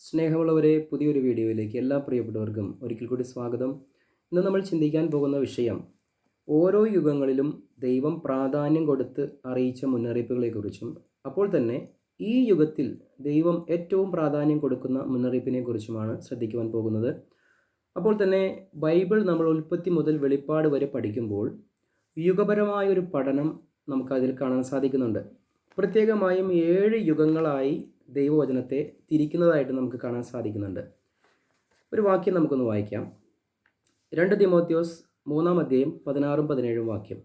സ്നേഹമുള്ളവരെ പുതിയൊരു വീഡിയോയിലേക്ക് എല്ലാ പ്രിയപ്പെട്ടവർക്കും ഒരിക്കൽ കൂടി സ്വാഗതം. ഇന്ന് നമ്മൾ ചിന്തിക്കാൻ പോകുന്ന വിഷയം ഓരോ യുഗങ്ങളിലും ദൈവം പ്രാധാന്യം കൊടുത്ത് അറിയിച്ച മുന്നറിയിപ്പുകളെക്കുറിച്ചും അപ്പോൾ തന്നെ ഈ യുഗത്തിൽ ദൈവം ഏറ്റവും പ്രാധാന്യം കൊടുക്കുന്ന മുന്നറിയിപ്പിനെക്കുറിച്ചുമാണ് ശ്രദ്ധിക്കുവാൻ പോകുന്നത്. അപ്പോൾ തന്നെ ബൈബിൾ നമ്മൾ ഉൽപ്പത്തി മുതൽ വെളിപ്പാട് വരെ പഠിക്കുമ്പോൾ യുഗപരമായൊരു പഠനം നമുക്കതിൽ കാണാൻ സാധിക്കുന്നുണ്ട്. പ്രത്യേകമായും ഏഴ് യുഗങ്ങളായി ദൈവവചനത്തെ തിരിക്കുന്നതായിട്ട് നമുക്ക് കാണാൻ സാധിക്കുന്നുണ്ട്. ഒരു വാക്യം നമുക്കൊന്ന് വായിക്കാം. രണ്ട് തിമോത്യോസ് മൂന്നാം അധ്യായം പതിനാറും പതിനേഴും വാക്യം.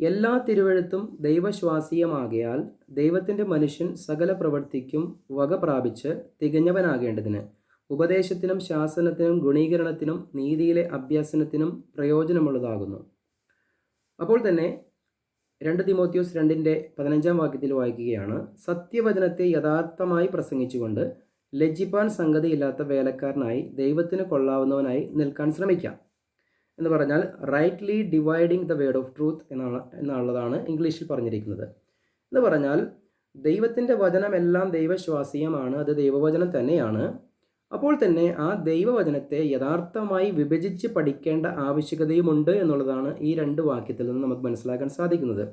എല്ലാ തിരുവഴുത്തും ദൈവശ്വാസീയമാകയാൽ ദൈവത്തിന്റെ മനുഷ്യൻ സകല പ്രവൃത്തിക്കും വക പ്രാപിച്ച് തികഞ്ഞവനാകേണ്ടതിന് ഉപദേശത്തിനും ശാസനത്തിനും ഗുണീകരണത്തിനും നീതിയിലെ അഭ്യാസനത്തിനും പ്രയോജനമുള്ളതാകുന്നു. അപ്പോൾ തന്നെ രണ്ട് തിമോത്യോസ് രണ്ടിന്റെ പതിനഞ്ചാം വാക്യത്തിൽ വായിക്കുകയാണ് സത്യവചനത്തെ യഥാർത്ഥമായി പ്രസംഗിച്ചുകൊണ്ട് ലജ്ജിപ്പാൻ സംഗതിയില്ലാത്ത വേലക്കാരനായി ദൈവത്തിന് കൊള്ളാവുന്നവനായി നിൽക്കാൻ ശ്രമിക്കാം. എന്ന് പറഞ്ഞാൽ rightly dividing the word of truth എന്നാണ് എന്നുള്ളതാണ് ഇംഗ്ലീഷിൽ പറഞ്ഞിരിക്കുന്നത്. എന്ന് പറഞ്ഞാൽ ദൈവത്തിന്റെ വചനമെല്ലാം ദൈവശ്വാസീയമാണ് അത് ദൈവവചനം തന്നെയാണ്. അപ്പോൾ തന്നെ ആ ദൈവവചനത്തെ യഥാർത്ഥമായി വിഭജിച്ച് പഠിക്കേണ്ട ആവശ്യകതയുമുണ്ട് എന്നുള്ളതാണ് ഈ രണ്ട് വാക്യത്തിൽ നിന്ന് നമുക്ക് മനസ്സിലാക്കാൻ സാധിക്കുന്നത്.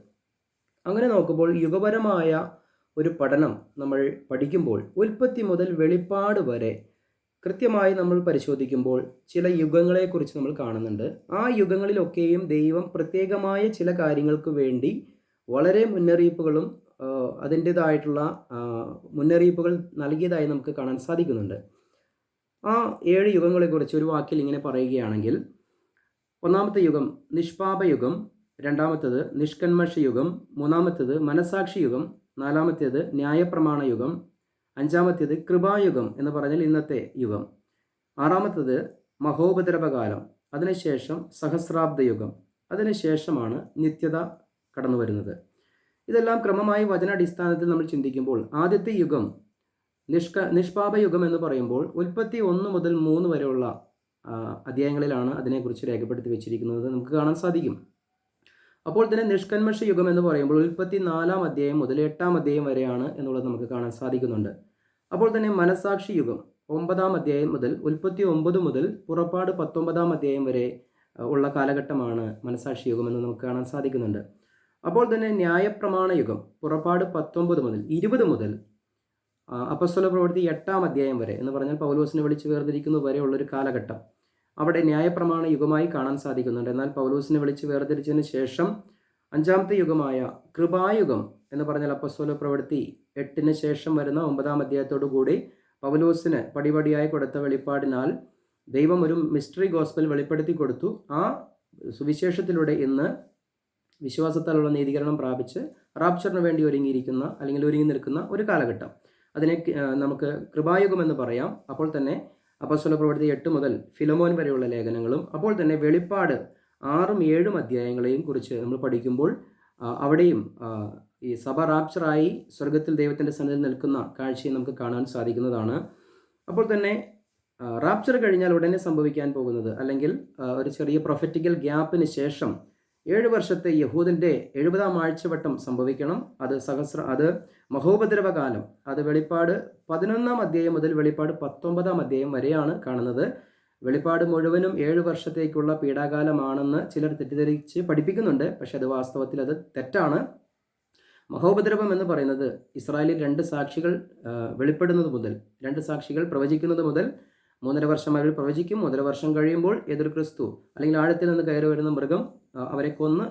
അങ്ങനെ നോക്കുമ്പോൾ യുഗപരമായ ഒരു പഠനം നമ്മൾ പഠിക്കുമ്പോൾ ഉൽപ്പത്തി മുതൽ വെളിപ്പാട് വരെ കൃത്യമായി നമ്മൾ പരിശോധിക്കുമ്പോൾ ചില യുഗങ്ങളെക്കുറിച്ച് നമ്മൾ കാണുന്നുണ്ട്. ആ യുഗങ്ങളിലൊക്കെയും ദൈവം പ്രത്യേകമായ ചില കാര്യങ്ങൾക്ക് വേണ്ടി വളരെ മുന്നറിയിപ്പുകളും അതിന്റേതായിട്ടുള്ള മുന്നറിയിപ്പുകൾ നൽകിയതായി നമുക്ക് കാണാൻ സാധിക്കുന്നുണ്ട്. ആ ഏഴ് യുഗങ്ങളെക്കുറിച്ച് ഒരു വാക്കിൽ ഇങ്ങനെ പറയുകയാണെങ്കിൽ ഒന്നാമത്തെ യുഗം നിഷ്പാപയുഗം രണ്ടാമത്തേത് നിഷ്കന്മഷ യുഗം മൂന്നാമത്തേത് മനസാക്ഷി യുഗം നാലാമത്തേത് ന്യായപ്രമാണ യുഗം അഞ്ചാമത്തേത് കൃപായുഗം എന്ന് പറഞ്ഞാൽ ഇന്നത്തെ യുഗം. ആറാമത്തേത് മഹോപദ്രവകാലം അതിനുശേഷം സഹസ്രാബ്ദ യുഗം അതിനുശേഷമാണ് നിത്യത കടന്നു വരുന്നത് ഇതെല്ലാം ക്രമമായി വചനാടിസ്ഥാനത്തിൽ നമ്മൾ ചിന്തിക്കുമ്പോൾ ആദ്യത്തെ യുഗം നിഷ്ക നിഷ്പാപയുഗം എന്ന് പറയുമ്പോൾ ഉൽപ്പത്തി ഒന്ന് മുതൽ മൂന്ന് വരെയുള്ള അധ്യായങ്ങളിലാണ് അതിനെക്കുറിച്ച് രേഖപ്പെടുത്തി വെച്ചിരിക്കുന്നത് നമുക്ക് കാണാൻ സാധിക്കും. അപ്പോൾ തന്നെ നിഷ്കന്മഷ യുഗം എന്ന് പറയുമ്പോൾ ഉൽപ്പത്തി നാലാം അധ്യായം മുതൽ എട്ടാം അധ്യായം വരെയാണ് എന്നുള്ളത് നമുക്ക് കാണാൻ സാധിക്കുന്നുണ്ട്. അപ്പോൾ തന്നെ മനസാക്ഷി യുഗം ഒമ്പതാം അധ്യായം മുതൽ ഉൽപ്പത്തി ഒമ്പത് മുതൽ പുറപ്പാട് പത്തൊമ്പതാം അധ്യായം വരെ ഉള്ള കാലഘട്ടമാണ് മനസാക്ഷി യുഗം എന്ന് നമുക്ക് കാണാൻ സാധിക്കുന്നുണ്ട്. അപ്പോൾ തന്നെ ന്യായപ്രമാണ യുഗം പുറപ്പാട് പത്തൊമ്പത് മുതൽ ഇരുപത് മുതൽ അപ്പസ്വല പ്രവൃത്തി എട്ടാം അധ്യായം വരെ എന്ന് പറഞ്ഞാൽ പൗലോസിനെ വിളിച്ച് വേർതിരിക്കുന്ന വരെയുള്ളൊരു കാലഘട്ടം. അവിടെ ന്യായപ്രമാണ യുഗമായി കാണാൻ സാധിക്കുന്നുണ്ട്. എന്നാൽ പൗലോസിനെ വിളിച്ച് വേർതിരിച്ചതിന് ശേഷം അഞ്ചാമത്തെ യുഗമായ കൃപായുഗം എന്ന് പറഞ്ഞാൽ അപ്പസ്വല പ്രവൃത്തി എട്ടിന് ശേഷം വരുന്ന ഒമ്പതാം അധ്യായത്തോടു കൂടി പൗലോസിന് പടിപടിയായി കൊടുത്ത വെളിപ്പാടിനാൽ ദൈവം ഒരു മിസ്റ്ററി ഗോസ്പൽ വെളിപ്പെടുത്തി കൊടുത്തു. ആ സുവിശേഷത്തിലൂടെ ഇന്ന് വിശ്വാസത്താലുള്ള നീതീകരണം പ്രാപിച്ച് റാപ്ചറിന് വേണ്ടി ഒരുങ്ങിയിരിക്കുന്ന അല്ലെങ്കിൽ ഒരുങ്ങി നിൽക്കുന്ന ഒരു കാലഘട്ടം. അതിനെ നമുക്ക് കൃപായുഗം എന്ന് പറയാം. അപ്പോൾ തന്നെ അപ്പസ്വല പ്രവൃത്തി എട്ട് മുതൽ ഫിലമോൻ വരെയുള്ള ലേഖനങ്ങളും അപ്പോൾ തന്നെ വെളിപ്പാട് ആറും ഏഴും അധ്യായങ്ങളെയും കുറിച്ച് നമ്മൾ പഠിക്കുമ്പോൾ അവിടെയും ഈ സഭ റാപ്ചറായി സ്വർഗത്തിൽ ദൈവത്തിന്റെ സന്നിധിയിൽ നിൽക്കുന്ന കാഴ്ചയെ നമുക്ക് കാണാൻ സാധിക്കുന്നതാണ്. അപ്പോൾ തന്നെ റാപ്ചർ കഴിഞ്ഞാൽ ഉടനെ സംഭവിക്കാൻ പോകുന്നത് അല്ലെങ്കിൽ ഒരു ചെറിയ പ്രൊഫറ്റിക്കൽ ഗ്യാപ്പിന് ശേഷം ഏഴ് വർഷത്തെ യഹൂദിന്റെ എഴുപതാം ആഴ്ചവട്ടം സംഭവിക്കണം. അത് സഹസ്ര അത് മഹോപദ്രവകാലം. അത് വെളിപ്പാട് പതിനൊന്നാം അധ്യായം മുതൽ വെളിപ്പാട് പത്തൊമ്പതാം അധ്യായം വരെയാണ് കാണുന്നത്. വെളിപ്പാട് മുഴുവനും ഏഴ് വർഷത്തേക്കുള്ള പീഡാകാലമാണെന്ന് ചിലർ തെറ്റിദ്ധരിച്ച് പഠിപ്പിക്കുന്നുണ്ട്. പക്ഷെ അത് വാസ്തവത്തിൽ അത് തെറ്റാണ്. മഹോപദ്രവം എന്ന് പറയുന്നത് ഇസ്രായേലിൽ രണ്ട് സാക്ഷികൾ വെളിപ്പെടുന്നത് മുതൽ രണ്ട് സാക്ഷികൾ പ്രവചിക്കുന്നത് മുതൽ മൂന്നര വർഷം അവർ പ്രവചിക്കും മൂന്നര വർഷം കഴിയുമ്പോൾ എതിർ ക്രിസ്തു അല്ലെങ്കിൽ ആഴത്തിൽ നിന്ന് കയറി വരുന്ന മൃഗം അവരെ കൊന്ന്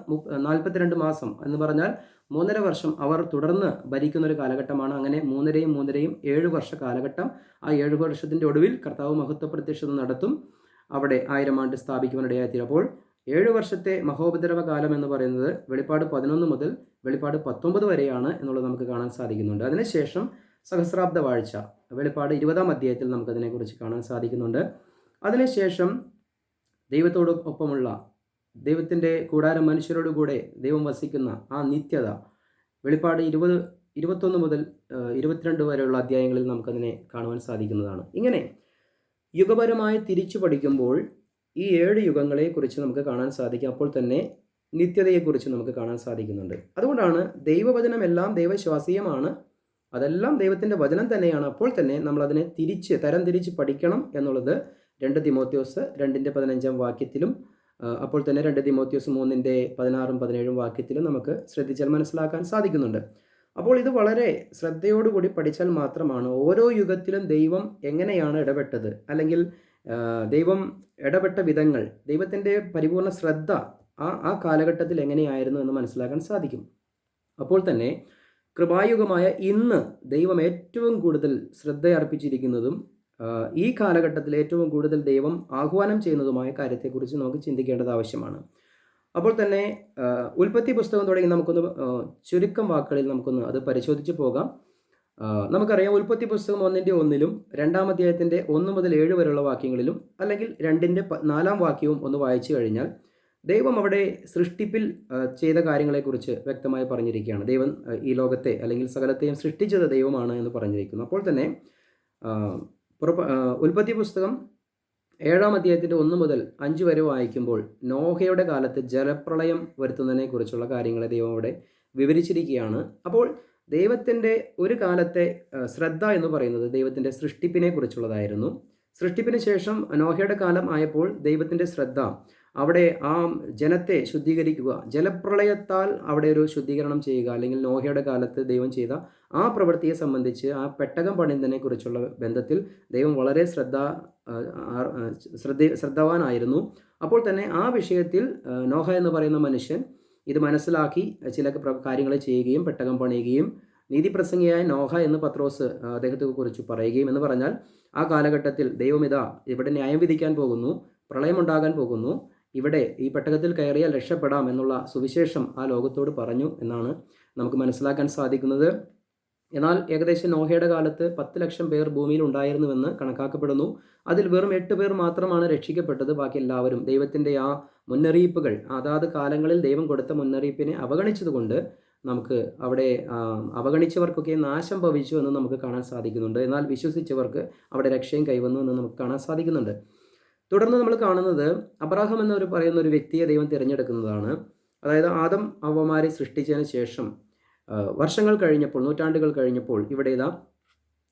നാൽപ്പത്തിരണ്ട് മാസം എന്ന് പറഞ്ഞാൽ മൂന്നര വർഷം അവർ തുടർന്ന് ഭരിക്കുന്ന ഒരു കാലഘട്ടമാണ്. അങ്ങനെ മൂന്നരയും മൂന്നരയും ഏഴ് വർഷ കാലഘട്ടം ആ ഏഴ് വർഷത്തിന്റെ ഒടുവിൽ കർത്താവ് മഹത്വ പ്രത്യക്ഷത നടത്തും. അവിടെ ആയിരം ആണ്ട് സ്ഥാപിക്കുവാനിടയായിത്തീരും. അപ്പോൾ ഏഴ് വർഷത്തെ മഹോപദ്രവ കാലം എന്ന് പറയുന്നത് വെളിപ്പാട് പതിനൊന്ന് മുതൽ വെളിപ്പാട് പത്തൊമ്പത് വരെയാണ് എന്നുള്ളത് നമുക്ക് കാണാൻ സാധിക്കുന്നുണ്ട്. അതിനുശേഷം സഹസ്രാബ്ദ വാഴ്ച വെളിപ്പാട് ഇരുപതാം അധ്യായത്തിൽ നമുക്കതിനെക്കുറിച്ച് കാണാൻ സാധിക്കുന്നുണ്ട്. അതിനുശേഷം ദൈവത്തോട് ഒപ്പമുള്ള ദൈവത്തിന്റെ കൂടാരം മനുഷ്യരോട് കൂടെ ദൈവം വസിക്കുന്ന ആ നിത്യത വെളിപ്പാട് ഇരുപത് ഇരുപത്തൊന്ന് മുതൽ ഇരുപത്തിരണ്ട് വരെയുള്ള അധ്യായങ്ങളിൽ നമുക്കതിനെ കാണുവാൻ സാധിക്കുന്നതാണ്. ഇങ്ങനെ യുഗപരമായി തിരിച്ചു പഠിക്കുമ്പോൾ ഈ ഏഴ് യുഗങ്ങളെക്കുറിച്ച് നമുക്ക് കാണാൻ സാധിക്കും. അപ്പോൾ തന്നെ നിത്യതയെക്കുറിച്ച് നമുക്ക് കാണാൻ സാധിക്കുന്നുണ്ട്. അതുകൊണ്ടാണ് ദൈവവചനമെല്ലാം ദൈവശ്വാസീയമാണ് അതെല്ലാം ദൈവത്തിന്റെ വചനം തന്നെയാണ്. അപ്പോൾ തന്നെ നമ്മൾ അതിനെ തിരിച്ച് തരം തിരിച്ച് പഠിക്കണം എന്നുള്ളത് രണ്ട് തിമോത്യോസ് രണ്ടിന്റെ പതിനഞ്ചാം വാക്യത്തിലും അപ്പോൾ തന്നെ രണ്ട് തിമോത്യോസ് മൂന്നിന്റെ പതിനാറും പതിനേഴും വാക്യത്തിലും നമുക്ക് ശ്രദ്ധിച്ചാൽ മനസ്സിലാക്കാൻ സാധിക്കുന്നുണ്ട്. അപ്പോൾ ഇത് വളരെ ശ്രദ്ധയോടുകൂടി പഠിച്ചാൽ മാത്രമാണ് ഓരോ യുഗത്തിലും ദൈവം എങ്ങനെയാണ് ഇടപെട്ടത്? അല്ലെങ്കിൽ ദൈവം ഇടപെട്ട വിധങ്ങൾ ദൈവത്തിന്റെ പരിപൂർണ ശ്രദ്ധ ആ ആ കാലഘട്ടത്തിൽ എങ്ങനെയായിരുന്നു എന്ന് മനസ്സിലാക്കാൻ സാധിക്കും. അപ്പോൾ തന്നെ കൃപായുഗമായ ഇന്ന് ദൈവം ഏറ്റവും കൂടുതൽ ശ്രദ്ധയർപ്പിച്ചിരിക്കുന്നതും ഈ കാലഘട്ടത്തിൽ ഏറ്റവും കൂടുതൽ ദൈവം ആഹ്വാനം ചെയ്യുന്നതുമായ കാര്യത്തെക്കുറിച്ച് നമുക്ക് ചിന്തിക്കേണ്ടത് ആവശ്യമാണ്. അപ്പോൾ തന്നെ ഉൽപ്പത്തി പുസ്തകം തുടങ്ങി നമുക്കൊന്ന് ചുരുക്കം വാക്കുകളിൽ നമുക്കൊന്ന് അത് പരിശോധിച്ച് പോകാം. നമുക്കറിയാം ഉൽപ്പത്തി പുസ്തകം ഒന്നിന്റെ ഒന്നിലും രണ്ടാം അധ്യായത്തിന്റെ ഒന്ന് മുതൽ ഏഴ് വരെയുള്ള വാക്യങ്ങളിലും അല്ലെങ്കിൽ രണ്ടിന്റെ നാലാം വാക്യവും ഒന്ന് വായിച്ചു കഴിഞ്ഞാൽ ദൈവം അവിടെ സൃഷ്ടിപ്പിൽ ചെയ്ത കാര്യങ്ങളെക്കുറിച്ച് വ്യക്തമായി പറഞ്ഞിരിക്കുകയാണ്. ദൈവം ഈ ലോകത്തെ അല്ലെങ്കിൽ സകലത്തെയും സൃഷ്ടിച്ചത് ദൈവമാണ് എന്ന് പറഞ്ഞിരിക്കുന്നു. അപ്പോൾ തന്നെ ഉൽപ്പത്തി പുസ്തകം ഏഴാം അധ്യായത്തിന്റെ ഒന്ന് മുതൽ അഞ്ച് വരെ വായിക്കുമ്പോൾ നോഹയുടെ കാലത്ത് ജലപ്രളയം വരുത്തുന്നതിനെക്കുറിച്ചുള്ള കാര്യങ്ങളെ ദൈവം അവിടെ വിവരിച്ചിരിക്കുകയാണ്. അപ്പോൾ ദൈവത്തിന്റെ ഒരു കാലത്തെ ശ്രദ്ധ എന്ന് പറയുന്നത് ദൈവത്തിന്റെ സൃഷ്ടിപ്പിനെ കുറിച്ചുള്ളതായിരുന്നു സൃഷ്ടിപ്പിന് ശേഷം നോഹയുടെ കാലം ആയപ്പോൾ ദൈവത്തിന്റെ ശ്രദ്ധ അവിടെ ആ ജനത്തെ ശുദ്ധീകരിക്കുക. ജലപ്രളയത്താൽ അവിടെ ഒരു ശുദ്ധീകരണം ചെയ്യുക അല്ലെങ്കിൽ നോഹയുടെ കാലത്ത് ദൈവം ചെയ്ത ആ പ്രവൃത്തിയെ സംബന്ധിച്ച് ആ പെട്ടകം പണിതനെ കുറിച്ചുള്ള ബന്ധത്തിൽ ദൈവം വളരെ ശ്രദ്ധ ശ്രദ്ധ ശ്രദ്ധവാനായിരുന്നു. അപ്പോൾ തന്നെ ആ വിഷയത്തിൽ നോഹ എന്ന് പറയുന്ന മനുഷ്യൻ ഇത് മനസ്സിലാക്കി ചില കാര്യങ്ങൾ ചെയ്യുകയും പെട്ടകം പണിയുകയും നീതിപ്രസംഗിയായ നോഹ എന്ന് പത്രോസ് അദ്ദേഹത്തെ കുറിച്ച് പറയുകയും എന്ന് പറഞ്ഞാൽ ആ കാലഘട്ടത്തിൽ ദൈവം ദൈവമിതാ ഇവിടെ ന്യായം വിധിക്കാൻ പോകുന്നു പ്രളയമുണ്ടാകാൻ പോകുന്നു. ഇവിടെ ഈ പെട്ടകത്തിൽ കയറിയാൽ രക്ഷപ്പെടാം എന്നുള്ള സുവിശേഷം ആ ലോകത്തോട് പറഞ്ഞു എന്നാണ് നമുക്ക് മനസ്സിലാക്കാൻ സാധിക്കുന്നത്. എന്നാൽ ഏകദേശം നോഹയുടെ കാലത്ത് പത്ത് ലക്ഷം പേർ ഭൂമിയിൽ ഉണ്ടായിരുന്നുവെന്ന് കണക്കാക്കപ്പെടുന്നു. അതിൽ വെറും എട്ട് പേർ മാത്രമാണ് രക്ഷിക്കപ്പെട്ടത്. ബാക്കി എല്ലാവരും ദൈവത്തിന്റെ ആ മുന്നറിയിപ്പുകൾ അതാത് കാലങ്ങളിൽ ദൈവം കൊടുത്ത മുന്നറിയിപ്പിനെ അവഗണിച്ചതുകൊണ്ട് നമുക്ക് അവിടെ അവഗണിച്ചവർക്കൊക്കെ നാശം ഭവിച്ചു എന്ന് നമുക്ക് കാണാൻ സാധിക്കുന്നുണ്ട്. എന്നാൽ വിശ്വസിച്ചവർക്ക് അവിടെ രക്ഷയും കൈവന്നു എന്ന് നമുക്ക് കാണാൻ സാധിക്കുന്നുണ്ട്. തുടർന്ന് നമ്മൾ കാണുന്നത് അബ്രാഹം എന്നൊരു പറയുന്ന ഒരു വ്യക്തിയെ ദൈവം തിരഞ്ഞെടുക്കുന്നതാണ്. അതായത് ആദം അവമാരെ സൃഷ്ടിച്ചതിന് ശേഷം വർഷങ്ങൾ കഴിഞ്ഞപ്പോൾ നൂറ്റാണ്ടുകൾ കഴിഞ്ഞപ്പോൾ ഇവിടെ ഇതാ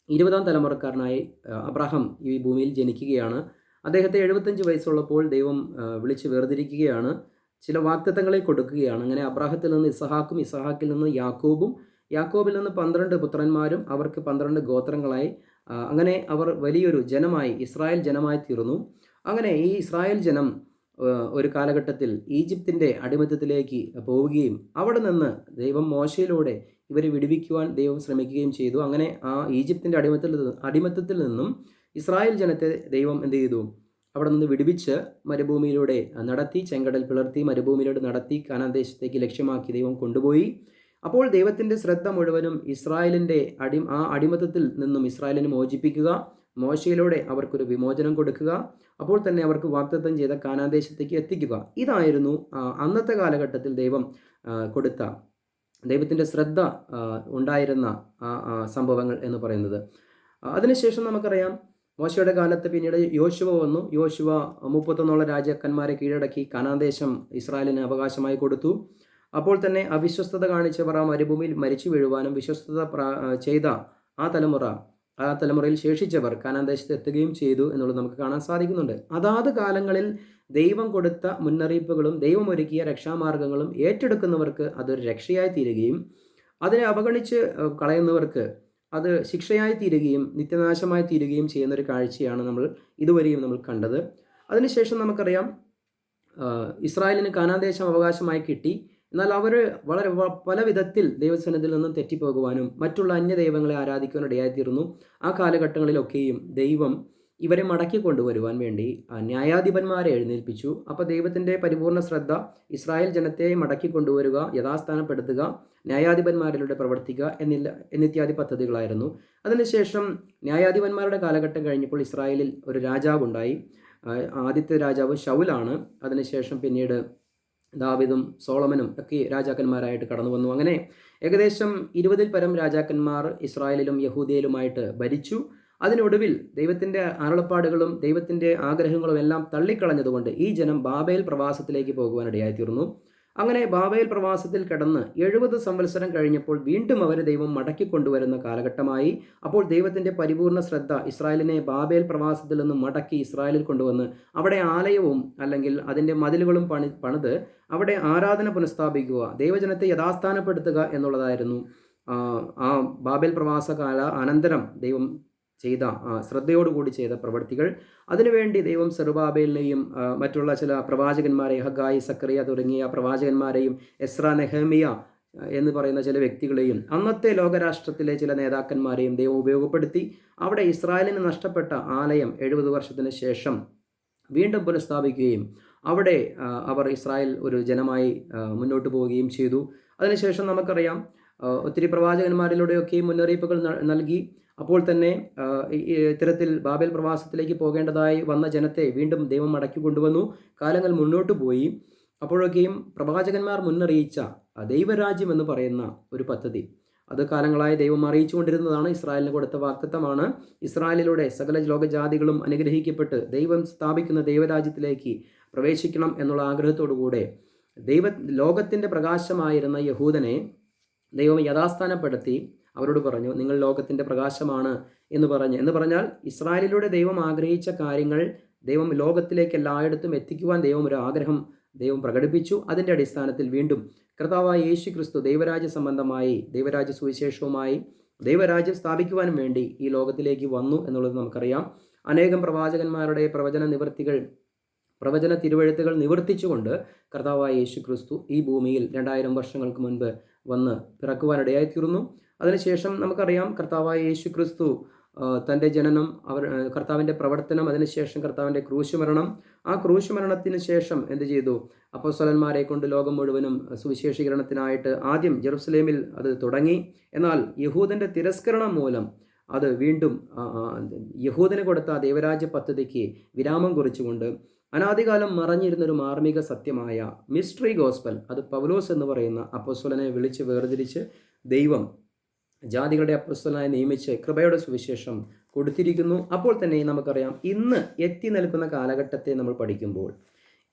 ഇരുപതാം തലമുറക്കാരനായി അബ്രാഹം ഈ ഭൂമിയിൽ ജനിക്കുകയാണ്. അദ്ദേഹത്തെ എഴുപത്തഞ്ച് വയസ്സുള്ളപ്പോൾ ദൈവം വിളിച്ച് വേർതിരിക്കുകയാണ്. ചില വാക്തത്വങ്ങളെ കൊടുക്കുകയാണ്. അങ്ങനെ അബ്രാഹത്തിൽ നിന്ന് ഇസഹാക്കും ഇസഹാക്കിൽ നിന്ന് യാക്കോബും യാക്കോബിൽ നിന്ന് പന്ത്രണ്ട് പുത്രന്മാരും അവർക്ക് പന്ത്രണ്ട് ഗോത്രങ്ങളായി അങ്ങനെ അവർ വലിയൊരു ജനമായി ഇസ്രായേൽ ജനമായി തീർന്നു. അങ്ങനെ ഈ ഇസ്രായേൽ ജനം ഒരു കാലഘട്ടത്തിൽ ഈജിപ്തിന്റെ അടിമത്തത്തിലേക്ക് പോവുകയും അവിടെ നിന്ന് ദൈവം മോശയിലൂടെ ഇവരെ വിടുവിക്കുവാൻ ദൈവം ശ്രമിക്കുകയും ചെയ്തു. അങ്ങനെ ആ ഈജിപ്തിന്റെ അടിമത്തിൽ അടിമത്തത്തിൽ നിന്നും ഇസ്രായേൽ ജനത്തെ ദൈവം എന്ത് ചെയ്തു? അവിടെ നിന്ന് വിടുവിച്ച് മരുഭൂമിയിലൂടെ നടത്തി ചെങ്കടൽ പിളർത്തി മരുഭൂമിയിലൂടെ നടത്തി കാനാദേശത്തേക്ക് ലക്ഷ്യമാക്കി ദൈവം കൊണ്ടുപോയി. അപ്പോൾ ദൈവത്തിന്റെ ശ്രദ്ധ മുഴുവനും ഇസ്രായേലിന്റെ അടി ആ അടിമത്തത്തിൽ നിന്നും ഇസ്രായേലിനെ മോചിപ്പിക്കുക മോശയിലൂടെ അവർക്കൊരു വിമോചനം കൊടുക്കുക. അപ്പോൾ തന്നെ അവർക്ക് വാഗ്ദത്തം ചെയ്ത കാനാദേശത്തേക്ക് എത്തിക്കുക. ഇതായിരുന്നു അന്നത്തെ കാലഘട്ടത്തിൽ ദൈവം കൊടുത്ത ദൈവത്തിന്റെ ശ്രദ്ധ ഉണ്ടായിരുന്ന സംഭവങ്ങൾ എന്ന് പറയുന്നത്. അതിനുശേഷം നമുക്കറിയാം മോശയുടെ കാലത്ത് പിന്നീട് യോശുവ വന്നു. യോശുവ മുപ്പത്തൊന്നോളം രാജാക്കന്മാരെ കീഴടക്കി കാനാദേശം ഇസ്രായേലിന് അവകാശമായി കൊടുത്തു. അപ്പോൾ തന്നെ അവിശ്വസ്തത കാണിച്ചവർ ആ മരുഭൂമിയിൽ മരിച്ചു വീഴുവാനും വിശ്വസ്തത ചെയ്ത ആ തലമുറ ആ തലമുറയിൽ ശേഷിച്ചവർ കാനാന്തേശത്ത് എത്തുകയും ചെയ്തു എന്നുള്ളത് നമുക്ക് കാണാൻ സാധിക്കുന്നുണ്ട്. അതാത് കാലങ്ങളിൽ ദൈവം കൊടുത്ത മുന്നറിയിപ്പുകളും ദൈവം ഒരുക്കിയ രക്ഷാമാർഗങ്ങളും ഏറ്റെടുക്കുന്നവർക്ക് അതൊരു രക്ഷയായി തീരുകയും അതിനെ അവഗണിച്ച് കളയുന്നവർക്ക് അത് ശിക്ഷയായി തീരുകയും നിത്യനാശമായി തീരുകയും ചെയ്യുന്ന ഒരു കാഴ്ചയാണ് നമ്മൾ ഇതുവരെയും നമ്മൾ കണ്ടത്. അതിനുശേഷം നമുക്കറിയാം ഇസ്രായേലിന് കാനാദേശം അവകാശമായി കിട്ടി. എന്നാൽ അവർ വളരെ പല വിധത്തിൽ ദൈവസനത്തിൽ നിന്നും തെറ്റിപ്പോകുവാനും മറ്റുള്ള അന്യ ദൈവങ്ങളെ ആരാധിക്കുവാൻ ഇടയായിത്തീർന്നു. ആ കാലഘട്ടങ്ങളിലൊക്കെയും ദൈവം ഇവരെ മടക്കി കൊണ്ടുവരുവാൻ വേണ്ടി ന്യായാധിപന്മാരെ എഴുന്നേൽപ്പിച്ചു. അപ്പോൾ ദൈവത്തിന്റെ പരിപൂർണ ശ്രദ്ധ ഇസ്രായേൽ ജനത്തെ മടക്കി കൊണ്ടുവരിക യഥാസ്ഥാനപ്പെടുത്തുക ന്യായാധിപന്മാരിലൂടെ പ്രവർത്തിക്കുക എന്നില്ല എന്നിത്യാദി പദ്ധതികളായിരുന്നു. അതിനുശേഷം ന്യായാധിപന്മാരുടെ കാലഘട്ടം കഴിഞ്ഞപ്പോൾ ഇസ്രായേലിൽ ഒരു രാജാവുണ്ടായി. ആദ്യത്തെ രാജാവ് ഷൗലാണ് അതിനുശേഷം പിന്നീട് ദാവിദും സോളമനും ഒക്കെ രാജാക്കന്മാരായിട്ട് കടന്നു വന്നു. അങ്ങനെ ഏകദേശം ഇരുപതിൽ പരം രാജാക്കന്മാർ ഇസ്രായേലിലും യഹൂദിയയിലുമായിട്ട് ഭരിച്ചു. അതിനൊടുവിൽ ദൈവത്തിന്റെ അരുളപ്പാടുകളും ദൈവത്തിന്റെ ആഗ്രഹങ്ങളും എല്ലാം തള്ളിക്കളഞ്ഞതുകൊണ്ട് ഈ ജനം ബാബേൽ പ്രവാസത്തിലേക്ക് പോകുവാനിടയായിത്തീർന്നു. അങ്ങനെ ബാബയിൽ പ്രവാസത്തിൽ കിടന്ന് എഴുപത് സംവത്സരം കഴിഞ്ഞപ്പോൾ വീണ്ടും അവരെ ദൈവം മടക്കി കൊണ്ടുവരുന്ന കാലഘട്ടമായി. അപ്പോൾ ദൈവത്തിന്റെ പരിപൂർണ ശ്രദ്ധ ഇസ്രായേലിനെ ബാബേൽ പ്രവാസത്തിൽ നിന്ന് മടക്കി ഇസ്രായേലിൽ കൊണ്ടുവന്ന് അവിടെ ആലയവും അല്ലെങ്കിൽ അതിന്റെ മതിലുകളും പണി പണിത് അവിടെ ആരാധന പുനഃസ്ഥാപിക്കുക ദൈവജനത്തെ യഥാസ്ഥാനപ്പെടുത്തുക എന്നുള്ളതായിരുന്നു. ആ ബാബേൽ പ്രവാസകാല അനന്തരം ദൈവം ചെയ്ത ശ്രദ്ധയോടുകൂടി ചെയ്ത പ്രവൃത്തികൾ. അതിനുവേണ്ടി ദൈവം സെറുബാബേലിനെയും മറ്റുള്ള ചില പ്രവാചകന്മാരെ ഹഗായി സക്രിയ തുടങ്ങിയ പ്രവാചകന്മാരെയും എസ്ര നെഹമിയ എന്ന് പറയുന്ന ചില വ്യക്തികളെയും അന്നത്തെ ലോകരാഷ്ട്രത്തിലെ ചില നേതാക്കന്മാരെയും ദൈവം ഉപയോഗപ്പെടുത്തി അവിടെ ഇസ്രായേലിന് നഷ്ടപ്പെട്ട ആലയം എഴുപത് വർഷത്തിന് ശേഷം വീണ്ടും പുനഃസ്ഥാപിക്കുകയും അവിടെ അവർ ഇസ്രായേൽ ഒരു ജനമായി മുന്നോട്ട് പോവുകയും ചെയ്തു. അതിനുശേഷം നമുക്കറിയാം ഒത്തിരി പ്രവാചകന്മാരിലൂടെയൊക്കെ മുന്നറിയിപ്പുകൾ നൽകി. അപ്പോൾ തന്നെ ഇത്തരത്തിൽ ബാബേൽ പ്രവാസത്തിലേക്ക് പോകേണ്ടതായി വന്ന ജനത്തെ വീണ്ടും ദൈവം മടക്കി കൊണ്ടുവന്നു. കാലങ്ങൾ മുന്നോട്ട് പോയി. അപ്പോഴൊക്കെയും പ്രവാചകന്മാർ മുന്നറിയിച്ച ദൈവരാജ്യം എന്ന് പറയുന്ന ഒരു പദ്ധതി. അത് കാലങ്ങളായി ദൈവം അറിയിച്ചുകൊണ്ടിരുന്നതാണ് ഇസ്രായേലിന് കൊടുത്ത വാക്തത്വമാണ് ഇസ്രായേലിലൂടെ സകല ലോകജാതികളും അനുഗ്രഹിക്കപ്പെട്ട് ദൈവം സ്ഥാപിക്കുന്ന ദൈവരാജ്യത്തിലേക്ക് പ്രവേശിക്കണം എന്നുള്ള ആഗ്രഹത്തോടുകൂടെ ദൈവ ലോകത്തിന്റെ പ്രകാശമായിരുന്ന യഹൂദനെ ദൈവം യഥാസ്ഥാനപ്പെടുത്തി. അവരോട് പറഞ്ഞു നിങ്ങൾ ലോകത്തിന്റെ പ്രകാശമാണ് എന്ന് പറഞ്ഞു. എന്ന് പറഞ്ഞാൽ ഇസ്രായേലിലൂടെ ദൈവം ആഗ്രഹിച്ച കാര്യങ്ങൾ ദൈവം ലോകത്തിലേക്ക് എല്ലായിടത്തും എത്തിക്കുവാൻ ദൈവം ഒരു ആഗ്രഹം ദൈവം പ്രകടിപ്പിച്ചു. അതിന്റെ അടിസ്ഥാനത്തിൽ വീണ്ടും കർത്താവായ യേശു ക്രിസ്തു ദൈവരാജ്യ സംബന്ധമായി ദൈവരാജ്യ സുവിശേഷവുമായി ദൈവരാജ്യം സ്ഥാപിക്കുവാനും വേണ്ടി ഈ ലോകത്തിലേക്ക് വന്നു എന്നുള്ളത് നമുക്കറിയാം. അനേകം പ്രവാചകന്മാരുടെ പ്രവചന നിവൃത്തികൾ പ്രവചന തിരുവഴുത്തുകൾ നിവർത്തിച്ചുകൊണ്ട് കർത്താവായ യേശു ക്രിസ്തു ഈ ഭൂമിയിൽ രണ്ടായിരം വർഷങ്ങൾക്ക് മുൻപ് വന്ന് പിറക്കുവാനിടയായിത്തീർന്നു. അതിനുശേഷം നമുക്കറിയാം കർത്താവായ യേശു ക്രിസ്തു തന്റെ ജനനം അവർ കർത്താവിന്റെ പ്രവർത്തനം അതിനുശേഷം കർത്താവിന്റെ ക്രൂശുമരണം. ആ ക്രൂശുമരണത്തിന് ശേഷം എന്ത് ചെയ്തു? അപ്പോസ്വലന്മാരെ കൊണ്ട് ലോകം മുഴുവനും സുവിശേഷീകരണത്തിനായിട്ട് ആദ്യം ജെറുസലേമിൽ അത് തുടങ്ങി. എന്നാൽ യഹൂദന്റെ തിരസ്കരണം മൂലം അത് വീണ്ടും യഹൂദന് കൊടുത്ത ദൈവരാജ്യ പദ്ധതിക്ക് വിരാമം കുറിച്ചുകൊണ്ട് അനാദികാലം മറഞ്ഞിരുന്നൊരു മാർമിക സത്യമായ മിസ്ട്രി ഗോസ്പൽ അത് പൗലോസ് എന്ന് പറയുന്ന അപ്പോസ്വലനെ വിളിച്ച് വേർതിരിച്ച് ദൈവം ജാതികളുടെ അപ്രസ്തനായി നിയമിച്ച് കൃപയുടെ സുവിശേഷം കൊടുത്തിരിക്കുന്നു. അപ്പോൾ തന്നെ നമുക്കറിയാം ഇന്ന് എത്തി നിൽക്കുന്ന കാലഘട്ടത്തെ നമ്മൾ പഠിക്കുമ്പോൾ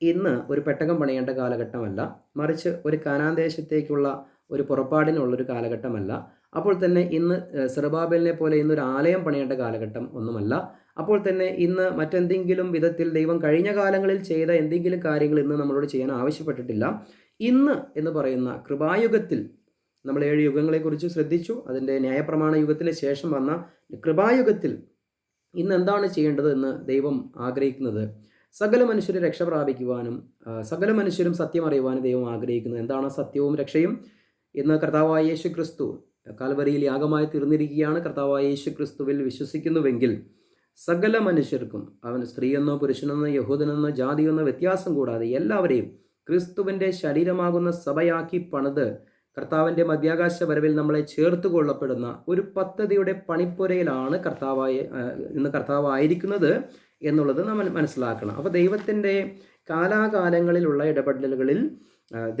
ഇന്ന് ഒരു പെട്ടകം പണിയേണ്ട കാലഘട്ടമല്ല. മറിച്ച് ഒരു കാനാന്തേശത്തേക്കുള്ള ഒരു പുറപ്പാടിനുള്ളൊരു കാലഘട്ടമല്ല. അപ്പോൾ തന്നെ ഇന്ന് സെറബാബലിനെ പോലെ ഇന്നൊരു ആലയം പണിയേണ്ട കാലഘട്ടം ഒന്നുമല്ല. അപ്പോൾ തന്നെ ഇന്ന് മറ്റെന്തെങ്കിലും വിധത്തിൽ ദൈവം കഴിഞ്ഞ കാലങ്ങളിൽ ചെയ്ത എന്തെങ്കിലും കാര്യങ്ങൾ ഇന്ന് നമ്മളോട് ചെയ്യാൻ ആവശ്യപ്പെട്ടിട്ടില്ല. ഇന്ന് എന്ന് പറയുന്ന കൃപായുഗത്തിൽ നമ്മൾ ഏഴ് യുഗങ്ങളെക്കുറിച്ച് ശ്രദ്ധിച്ചു. അതിന്റെ ന്യായപ്രമാണ യുഗത്തിന് ശേഷം വന്ന കൃപായുഗത്തിൽ ഇന്ന് എന്താണ് ചെയ്യേണ്ടത് എന്ന് ദൈവം ആഗ്രഹിക്കുന്നത്? സകല മനുഷ്യരെ രക്ഷ പ്രാപിക്കുവാനും സകല മനുഷ്യരും സത്യം അറിയുവാനും ദൈവം ആഗ്രഹിക്കുന്നത്. എന്താണ് സത്യവും രക്ഷയും? ഇന്ന് കർത്താവായ യേശു ക്രിസ്തു കാൽവരിയിൽ യാഗമായി തീർന്നിരിക്കുകയാണ്. കർത്താവായ യേശു ക്രിസ്തുവിൽ വിശ്വസിക്കുന്നുവെങ്കിൽ സകല മനുഷ്യർക്കും അവൻ സ്ത്രീയെന്നോ പുരുഷനെന്നോ യഹൂദനെന്നോ ജാതിയെന്നോ വ്യത്യാസം കൂടാതെ എല്ലാവരെയും ക്രിസ്തുവിന്റെ ശരീരമാകുന്ന സഭയാക്കി പണിത് കർത്താവിന്റെ മധ്യാകാശ വരവിൽ നമ്മളെ ചേർത്ത് കൊള്ളപ്പെടുന്ന ഒരു പദ്ധതിയുടെ പണിപ്പുരയിലാണ് കർത്താവായ ഇന്ന് കർത്താവായിരിക്കുന്നത് എന്നുള്ളത് നമ്മൾ മനസ്സിലാക്കണം. അപ്പോൾ ദൈവത്തിന്റെ കാലാകാലങ്ങളിലുള്ള ഇടപെടലുകളിൽ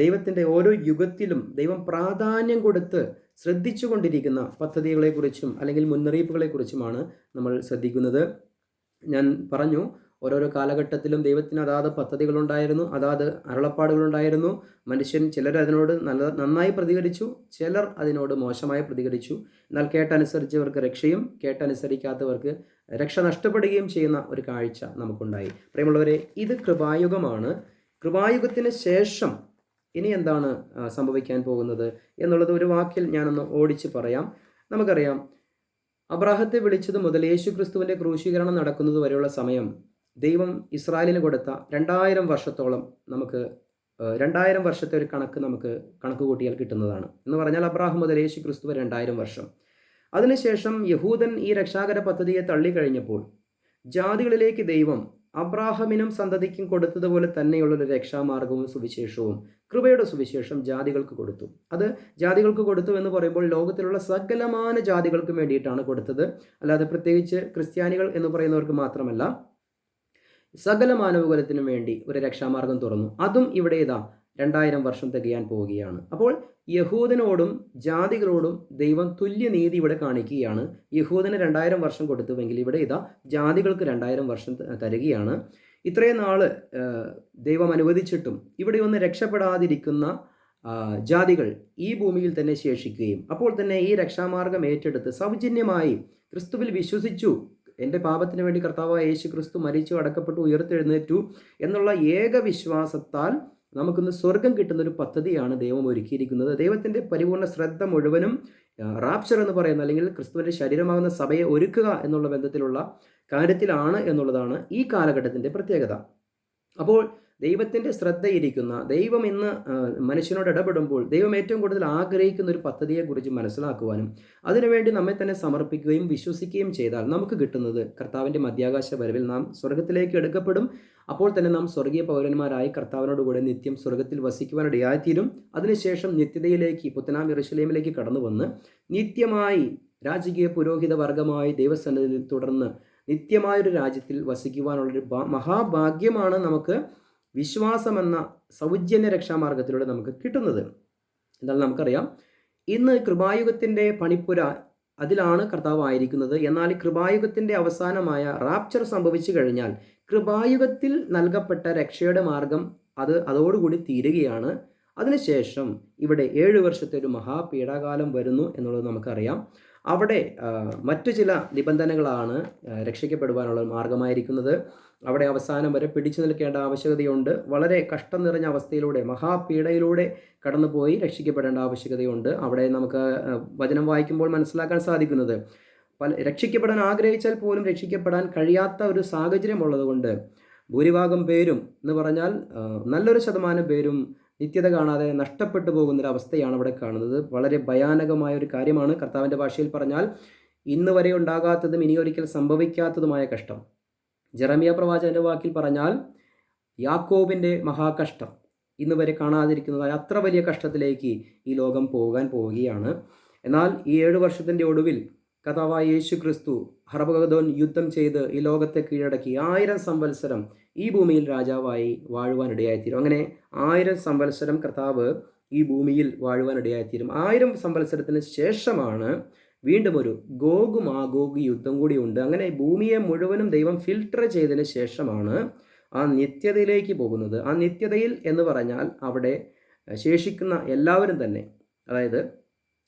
ദൈവത്തിന്റെ ഓരോ യുഗത്തിലും ദൈവം പ്രാധാന്യം കൊടുത്ത് ശ്രദ്ധിച്ചുകൊണ്ടിരിക്കുന്ന പദ്ധതികളെക്കുറിച്ചും അല്ലെങ്കിൽ മുന്നറിയിപ്പുകളെക്കുറിച്ചുമാണ് നമ്മൾ ശ്രദ്ധിക്കുന്നത്. ഞാൻ പറഞ്ഞു ഓരോരോ കാലഘട്ടത്തിലും ദൈവത്തിന് അതാത് പദ്ധതികളുണ്ടായിരുന്നു അതാത് അരുളപ്പാടുകളുണ്ടായിരുന്നു. മനുഷ്യൻ ചിലർ അതിനോട് നല്ല നന്നായി പ്രതികരിച്ചു ചിലർ അതിനോട് മോശമായി പ്രതികരിച്ചു. എന്നാൽ കേട്ടനുസരിച്ചവർക്ക് രക്ഷയും കേട്ടനുസരിക്കാത്തവർക്ക് രക്ഷ നഷ്ടപ്പെടുകയും ചെയ്യുന്ന ഒരു കാഴ്ച നമുക്കുണ്ടായി. പ്രിയമുള്ളവരെ ഇത് കൃപായുഗമാണ്. കൃപായുഗത്തിന് ശേഷം ഇനി എന്താണ് സംഭവിക്കാൻ പോകുന്നത് എന്നുള്ളത് ഒരു വാക്കിൽ ഞാനൊന്ന് ഓടിച്ച് പറയാം. നമുക്കറിയാം അബ്രാഹത്തെ വിളിച്ചത് മുതൽ യേശു ക്രിസ്തുവിന്റെ ക്രൂശീകരണം നടക്കുന്നത് വരെയുള്ള സമയം ദൈവം ഇസ്രായേലിന് കൊടുത്ത രണ്ടായിരം വർഷത്തോളം നമുക്ക് രണ്ടായിരം വർഷത്തെ ഒരു കണക്ക് നമുക്ക് കണക്ക് കൂട്ടിയാൽ കിട്ടുന്നതാണ്. എന്ന് പറഞ്ഞാൽ അബ്രാഹം മുതൽ യേശു ക്രിസ്തു രണ്ടായിരം വർഷം. അതിനുശേഷം യഹൂദൻ ഈ രക്ഷാകര പദ്ധതിയെ തള്ളിക്കഴിഞ്ഞപ്പോൾ ജാതികളിലേക്ക് ദൈവം അബ്രാഹമിനും സന്തതിക്കും കൊടുത്തതുപോലെ തന്നെയുള്ളൊരു രക്ഷാമാർഗവും സുവിശേഷവും കൃപയുടെ സുവിശേഷം ജാതികൾക്ക് കൊടുത്തു. അത് ജാതികൾക്ക് കൊടുത്തു എന്ന് പറയുമ്പോൾ ലോകത്തിലുള്ള സകലമാന ജാതികൾക്കും വേണ്ടിയിട്ടാണ് കൊടുത്തത്. അല്ലാതെ പ്രത്യേകിച്ച് ക്രിസ്ത്യാനികൾ എന്ന് പറയുന്നവർക്ക് മാത്രമല്ല സകല മാനവകുലത്തിനും വേണ്ടി ഒരു രക്ഷാമാർഗം തുറന്നു. അതും ഇവിടെ ഇതാ രണ്ടായിരം വർഷം തികയാൻ പോവുകയാണ്. അപ്പോൾ യഹൂദനോടും ജാതികളോടും ദൈവം തുല്യ നീതി ഇവിടെ കാണിക്കുകയാണ്. യഹൂദന് രണ്ടായിരം വർഷം കൊടുത്തുവെങ്കിൽ ഇവിടെ ഇതാ ജാതികൾക്ക് രണ്ടായിരം വർഷം തരികയാണ്. ഇത്രയും നാൾ ദൈവം അനുവദിച്ചിട്ടും ഇവിടെ ഒന്ന് രക്ഷപ്പെടാതിരിക്കുന്ന ജാതികൾ ഈ ഭൂമിയിൽ തന്നെ ശേഷിക്കുകയും അപ്പോൾ തന്നെ ഈ രക്ഷാമാർഗം ഏറ്റെടുത്ത് സൗജന്യമായി ക്രിസ്തുവിൽ വിശ്വസിച്ചു എന്റെ പാപത്തിന് വേണ്ടി കർത്താവായ യേശു ക്രിസ്തു മരിച്ചു അടക്കപ്പെട്ടു ഉയർത്തെഴുന്നേറ്റു എന്നുള്ള ഏക വിശ്വാസത്താൽ നമുക്കിന്ന് സ്വർഗം കിട്ടുന്ന ഒരു പദ്ധതിയാണ് ദൈവം ഒരുക്കിയിരിക്കുന്നത്. ദൈവത്തിന്റെ പരിപൂർണ ശ്രദ്ധ മുഴുവനും റാപ്ചർ എന്ന് പറയുന്ന അല്ലെങ്കിൽ ക്രിസ്തുവിന്റെ ശരീരമാകുന്ന സഭയെ ഒരുക്കുക എന്നുള്ള ബന്ധത്തിലുള്ള കാര്യത്തിലാണ് എന്നുള്ളതാണ് ഈ കാലഘട്ടത്തിന്റെ പ്രത്യേകത. അപ്പോൾ ദൈവത്തിന്റെ ശ്രദ്ധയിരിക്കുന്ന ദൈവം ഇന്ന് മനുഷ്യനോട് ഇടപെടുമ്പോൾ ദൈവം ഏറ്റവും കൂടുതൽ ആഗ്രഹിക്കുന്ന ഒരു പദ്ധതിയെക്കുറിച്ച് മനസ്സിലാക്കുവാനും അതിനുവേണ്ടി നമ്മെ തന്നെ സമർപ്പിക്കുകയും വിശ്വസിക്കുകയും ചെയ്താൽ നമുക്ക് കിട്ടുന്നത് കർത്താവിന്റെ മധ്യാകാശ വരവിൽ നാം സ്വർഗത്തിലേക്ക് എടുക്കപ്പെടും. അപ്പോൾ തന്നെ നാം സ്വർഗീയ പൗരന്മാരായി കർത്താവിനോടുകൂടെ നിത്യം സ്വർഗത്തിൽ വസിക്കുവാനിടയായിത്തീരും അതിനുശേഷം നിത്യതയിലേക്ക് പുത്തനാം ഇറുശലേമിലേക്ക് കടന്നു വന്ന് നിത്യമായി രാജകീയ പുരോഹിത വർഗമായി ദൈവസന്നിധിയിൽ തുടർന്ന് നിത്യമായൊരു രാജ്യത്തിൽ വസിക്കുവാനുള്ളൊരു മഹാഭാഗ്യമാണ് നമുക്ക് വിശ്വാസമെന്ന സൗജന്യ രക്ഷാമാർഗത്തിലൂടെ നമുക്ക് കിട്ടുന്നത്. എന്നാൽ നമുക്കറിയാം. ഇന്ന് കൃപായുഗത്തിന്റെ പണിപ്പുര അതിലാണ് കർത്താവ് ആയിരിക്കുന്നത്. എന്നാൽ കൃപായുഗത്തിന്റെ അവസാനമായ റാപ്ചർ സംഭവിച്ചു കഴിഞ്ഞാൽ കൃപായുഗത്തിൽ നൽകപ്പെട്ട രക്ഷയുടെ മാർഗം അത് അതോടുകൂടി തീരുകയാണ്. അതിനുശേഷം ഇവിടെ ഏഴ് വർഷത്തെ ഒരു മഹാപീഡാകാലം വരുന്നു എന്നുള്ളത് നമുക്കറിയാം. അവിടെ മറ്റു ചില നിബന്ധനകളാണ് രക്ഷിക്കപ്പെടുവാനുള്ള മാർഗമായിരിക്കുന്നത്. അവിടെ അവസാനം വരെ പിടിച്ചു നിൽക്കേണ്ട ആവശ്യകതയുണ്ട്. വളരെ കഷ്ടം നിറഞ്ഞ അവസ്ഥയിലൂടെ മഹാപീഡയിലൂടെ കടന്നുപോയി രക്ഷിക്കപ്പെടേണ്ട ആവശ്യകതയുണ്ട്. അവിടെ നമുക്ക് വചനം വായിക്കുമ്പോൾ മനസ്സിലാക്കാൻ സാധിക്കുന്നത്. പല രക്ഷിക്കപ്പെടാൻ ആഗ്രഹിച്ചാൽ പോലും രക്ഷിക്കപ്പെടാൻ കഴിയാത്ത ഒരു സാഹചര്യം ഉള്ളതുകൊണ്ട് ഭൂരിഭാഗം പേരും എന്ന് പറഞ്ഞാൽ നല്ലൊരു ശതമാനം പേരും നിത്യത കാണാതെ നഷ്ടപ്പെട്ടു പോകുന്നൊരവസ്ഥയാണ് അവിടെ കാണുന്നത്. വളരെ ഭയാനകമായ ഒരു കാര്യമാണ് കർത്താവിന്റെ ഭാഷയിൽ പറഞ്ഞാൽ ഇന്ന് വരെ ഉണ്ടാകാത്തതും ഇനിയൊരിക്കൽ സംഭവിക്കാത്തതുമായ കഷ്ടം. ജെറമിയ പ്രവാചകന്റെ വാക്കിൽ പറഞ്ഞാൽ യാക്കോബിന്റെ മഹാകഷ്ടം ഇന്ന് വരെ കാണാതിരിക്കുന്നതായ അത്ര വലിയ കഷ്ടത്തിലേക്ക് ഈ ലോകം പോകാൻ പോവുകയാണ്. എന്നാൽ ഈ ഏഴു വർഷത്തിന്റെ ഒടുവിൽ കഥാവായ യേശു ക്രിസ്തു ഹർബഗദോൻ യുദ്ധം ചെയ്ത് ഈ ലോകത്തെ കീഴടക്കി ആയിരം സംവത്സരം ഈ ഭൂമിയിൽ രാജാവായി വാഴുവാനിടയായിത്തീരും അങ്ങനെ ആയിരം സംവത്സരം കർത്താവ് ഈ ഭൂമിയിൽ വാഴുവാനിടയായിത്തീരും ആയിരം സംവത്സരത്തിന് ശേഷമാണ് വീണ്ടും ഒരു ഗോഗു മാഗോഗ് യുദ്ധം കൂടിയുണ്ട് അങ്ങനെ ഭൂമിയെ മുഴുവനും ദൈവം ഫിൽട്ടർ ചെയ്തതിന് ശേഷമാണ് ആ നിത്യതയിലേക്ക് പോകുന്നത്. ആ നിത്യതയിൽ എന്ന് പറഞ്ഞാൽ അവിടെ ശേഷിക്കുന്ന എല്ലാവരും തന്നെ അതായത്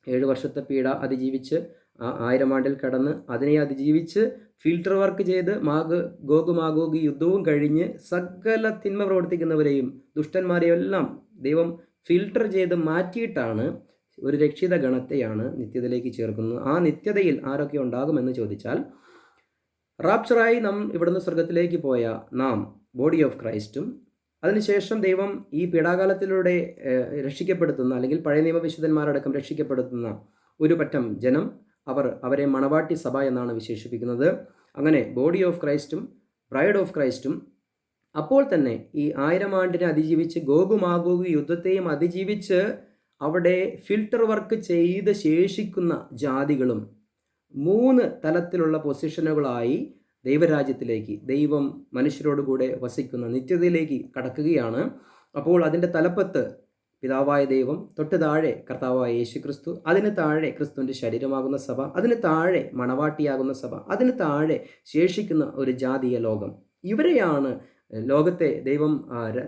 ഏഴ് വർഷത്തെ പീഡ അതിജീവിച്ച് ആ ആയിരം ആണ്ടിൽ കടന്ന് അതിനെ അതിജീവിച്ച് ഫിൽട്ടർ വർക്ക് ചെയ്ത് മാഗ് ഗോഗു മാഗോഗ് യുദ്ധവും കഴിഞ്ഞ് സകല തിന്മ പ്രവർത്തിക്കുന്നവരെയും ദുഷ്ടന്മാരെയും എല്ലാം ദൈവം ഫിൽട്ടർ ചെയ്ത് മാറ്റിയിട്ടാണ് ഒരു രക്ഷിത ഗണത്തെയാണ് നിത്യതയിലേക്ക് ചേർക്കുന്നത്. ആ നിത്യതയിൽ ആരൊക്കെ ഉണ്ടാകുമെന്ന് ചോദിച്ചാൽ റാപ്ചറായി നാം ഇവിടുന്ന് സ്വർഗത്തിലേക്ക് പോയ നാം ബോഡി ഓഫ് ക്രൈസ്റ്റും അതിനുശേഷം ദൈവം ഈ പീഡാകാലത്തിലൂടെ രക്ഷിക്കപ്പെടുത്തുന്ന അല്ലെങ്കിൽ പഴയ നിയമവിശുദ്ധന്മാരടക്കം രക്ഷിക്കപ്പെടുത്തുന്ന ഒരു പറ്റം ജനം അവർ അവരെ മണവാട്ടി സഭ എന്നാണ് വിശേഷിപ്പിക്കുന്നത്. അങ്ങനെ ബോഡി ഓഫ് ക്രൈസ്റ്റും ബ്രൈഡ് ഓഫ് ക്രൈസ്റ്റും അപ്പോൾ തന്നെ ഈ ആയിരം ആണ്ടിനെ അതിജീവിച്ച് ഗോകുമാഗോഗു യുദ്ധത്തെയും അതിജീവിച്ച് അവിടെ ഫിൽട്ടർ വർക്ക് ചെയ്ത് ശേഷിക്കുന്ന ജാതികളും മൂന്ന് തലത്തിലുള്ള പൊസിഷനുകളായി ദൈവരാജ്യത്തിലേക്ക് ദൈവം മനുഷ്യരോടുകൂടെ വസിക്കുന്ന നിത്യതയിലേക്ക് കടക്കുകയാണ്. അപ്പോൾ അതിന്റെ തലപ്പത്ത് പിതാവായ ദൈവം തൊട്ട് താഴെ കർത്താവായ യേശു ക്രിസ്തു അതിന് താഴെ ക്രിസ്തുവിന്റെ ശരീരമാകുന്ന സഭ അതിന് താഴെ മണവാട്ടിയാകുന്ന സഭ അതിന് താഴെ ശേഷിക്കുന്ന ഒരു ജാതീയ ലോകം. ഇവരെയാണ് ലോകത്തെ ദൈവം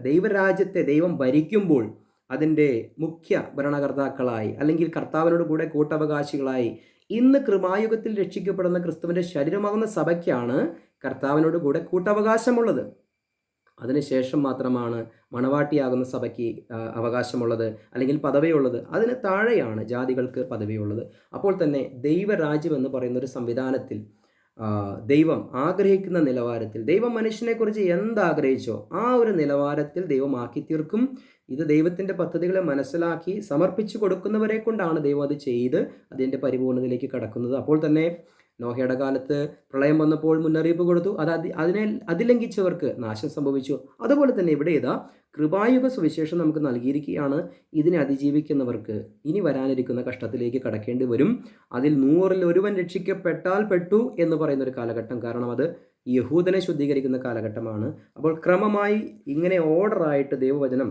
ദൈവരാജ്യത്തെ ദൈവം ഭരിക്കുമ്പോൾ അതിന്റെ മുഖ്യ ഭരണകർത്താക്കളായി അല്ലെങ്കിൽ കർത്താവിനോട് കൂടെ കൂട്ടവകാശികളായി ഇന്ന് കൃപായുഗത്തിൽ രക്ഷിക്കപ്പെടുന്ന ക്രിസ്തുവിന്റെ ശരീരമാകുന്ന സഭയ്ക്കാണ് കർത്താവിനോട് കൂടെ കൂട്ടവകാശമുള്ളത്. അതിനുശേഷം മാത്രമാണ് മണവാട്ടിയാകുന്ന സഭയ്ക്ക് അവകാശമുള്ളത് അല്ലെങ്കിൽ പദവിയുള്ളത്. അതിന് താഴെയാണ് ജാതികൾക്ക് പദവിയുള്ളത്. അപ്പോൾ തന്നെ ദൈവരാജ്യം എന്ന് പറയുന്ന ഒരു സംവിധാനത്തിൽ ദൈവം ആഗ്രഹിക്കുന്ന നിലവാരത്തിൽ ദൈവം മനുഷ്യനെക്കുറിച്ച് എന്താഗ്രഹിച്ചോ ആ ഒരു നിലവാരത്തിൽ ദൈവം ആക്കി തീർക്കും. ഇത് ദൈവത്തിന്റെ പദ്ധതികളെ മനസ്സിലാക്കി സമർപ്പിച്ചു കൊടുക്കുന്നവരെ കൊണ്ടാണ് ദൈവം അത് ചെയ്ത് അതിന്റെ പരിപൂർണതയിലേക്ക് കടക്കുന്നത്. അപ്പോൾ തന്നെ നോഹയുടെ കാലത്ത് പ്രളയം വന്നപ്പോൾ മുന്നറിയിപ്പ് കൊടുത്തു. അത് അതിനെ അതിലംഘിച്ചവർക്ക് നാശം സംഭവിച്ചു. അതുപോലെ തന്നെ ഇവിടെ ഇതാ കൃപായുഗ സുവിശേഷം നമുക്ക് നൽകിയിരിക്കുകയാണ്. ഇതിനെ അതിജീവിക്കുന്നവർക്ക് ഇനി വരാനിരിക്കുന്ന കഷ്ടത്തിലേക്ക് കടക്കേണ്ടി വരും. അതിൽ നൂറിൽ ഒരുവൻ രക്ഷിക്കപ്പെട്ടാൽ പെട്ടു എന്ന് പറയുന്ന ഒരു കാലഘട്ടം കാരണം അത് യഹൂദനെ ശുദ്ധീകരിക്കുന്ന കാലഘട്ടമാണ്. അപ്പോൾ ക്രമമായി ഇങ്ങനെ ഓർഡറായിട്ട് ദൈവവചനം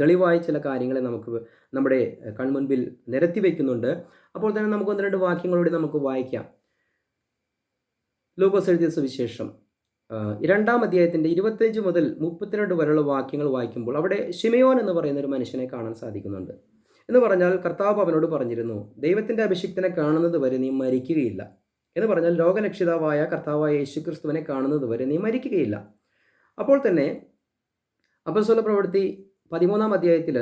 തെളിവായി ചില കാര്യങ്ങളെ നമുക്ക് നമ്മുടെ കൺമുൻപിൽ നിരത്തി വയ്ക്കുന്നുണ്ട് അപ്പോൾ തന്നെ നമുക്ക് ഒന്ന് രണ്ട് വാക്യങ്ങളോട് നമുക്ക് വായിക്കാം. ലോകോസ് എഴുതിയ സുവിശേഷം. രണ്ടാം അധ്യായത്തിന്റെ ഇരുപത്തഞ്ച് മുതൽ മുപ്പത്തിരണ്ട് വരെയുള്ള വാക്യങ്ങൾ വായിക്കുമ്പോൾ അവിടെ ഷിമയോൻ എന്ന് പറയുന്ന ഒരു മനുഷ്യനെ കാണാൻ സാധിക്കുന്നുണ്ട്. എന്ന് പറഞ്ഞാൽ കർത്താവ് അവനോട് പറഞ്ഞിരുന്നു ദൈവത്തിന്റെ അഭിഷിക്തനെ കാണുന്നത് വരെ നീ മരിക്കുകയില്ല. എന്ന് പറഞ്ഞാൽ ലോകരക്ഷിതാവായ കർത്താവായ യേശു ക്രിസ്തുവിനെ കാണുന്നത് വരെ നീ മരിക്കുകയില്ല. അപ്പോൾ തന്നെ അപസ്വല പ്രവൃത്തി പതിമൂന്നാം അധ്യായത്തിൽ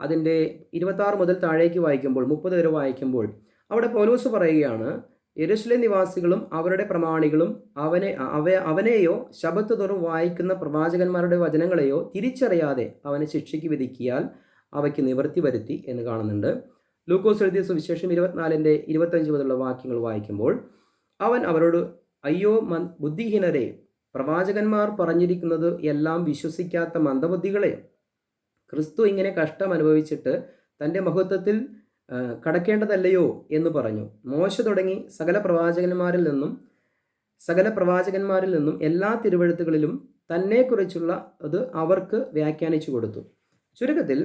അതിന്റെ ഇരുപത്താറ് മുതൽ താഴേക്ക് വായിക്കുമ്പോൾ മുപ്പത് വരെ വായിക്കുമ്പോൾ അവിടെ പൗലോസ് പറയുകയാണ് യെരുശലേം നിവാസികളും അവരുടെ പ്രമാണികളും അവനെ അവ അവനെയോ ശബത്ത് തോറും വായിക്കുന്ന പ്രവാചകന്മാരുടെ വചനങ്ങളെയോ തിരിച്ചറിയാതെ അവനെ ശിക്ഷയ്ക്ക് വിധിക്കിയാൽ അവയ്ക്ക് നിവൃത്തി വരുത്തി എന്ന് കാണുന്നുണ്ട്. ലൂക്കോസ് എഴുതിയ സുവിശേഷം ഇരുപത്തിനാലിന്റെ ഇരുപത്തഞ്ച് മുതലുള്ള വാക്യങ്ങൾ വായിക്കുമ്പോൾ അവൻ അവരോട് അയ്യോ മൻ ബുദ്ധിഹീനരെ പ്രവാചകന്മാർ പറഞ്ഞിരിക്കുന്നത് എല്ലാം വിശ്വസിക്കാത്ത മന്ദബുദ്ധികളെ ക്രിസ്തു ഇങ്ങനെ കഷ്ടം അനുഭവിച്ചിട്ട് തന്റെ മഹത്വത്തിൽ കടക്കേണ്ടതല്ലയോ എന്ന് പറഞ്ഞു. മോശ തുടങ്ങി സകല പ്രവാചകന്മാരിൽ നിന്നും സകല പ്രവാചകന്മാരിൽ നിന്നും എല്ലാ തിരുവഴുത്തുകളിലും തന്നെക്കുറിച്ചുള്ള അത് അവർക്ക് വ്യാഖ്യാനിച്ചു കൊടുത്തു. ചുരുക്കത്തിൽ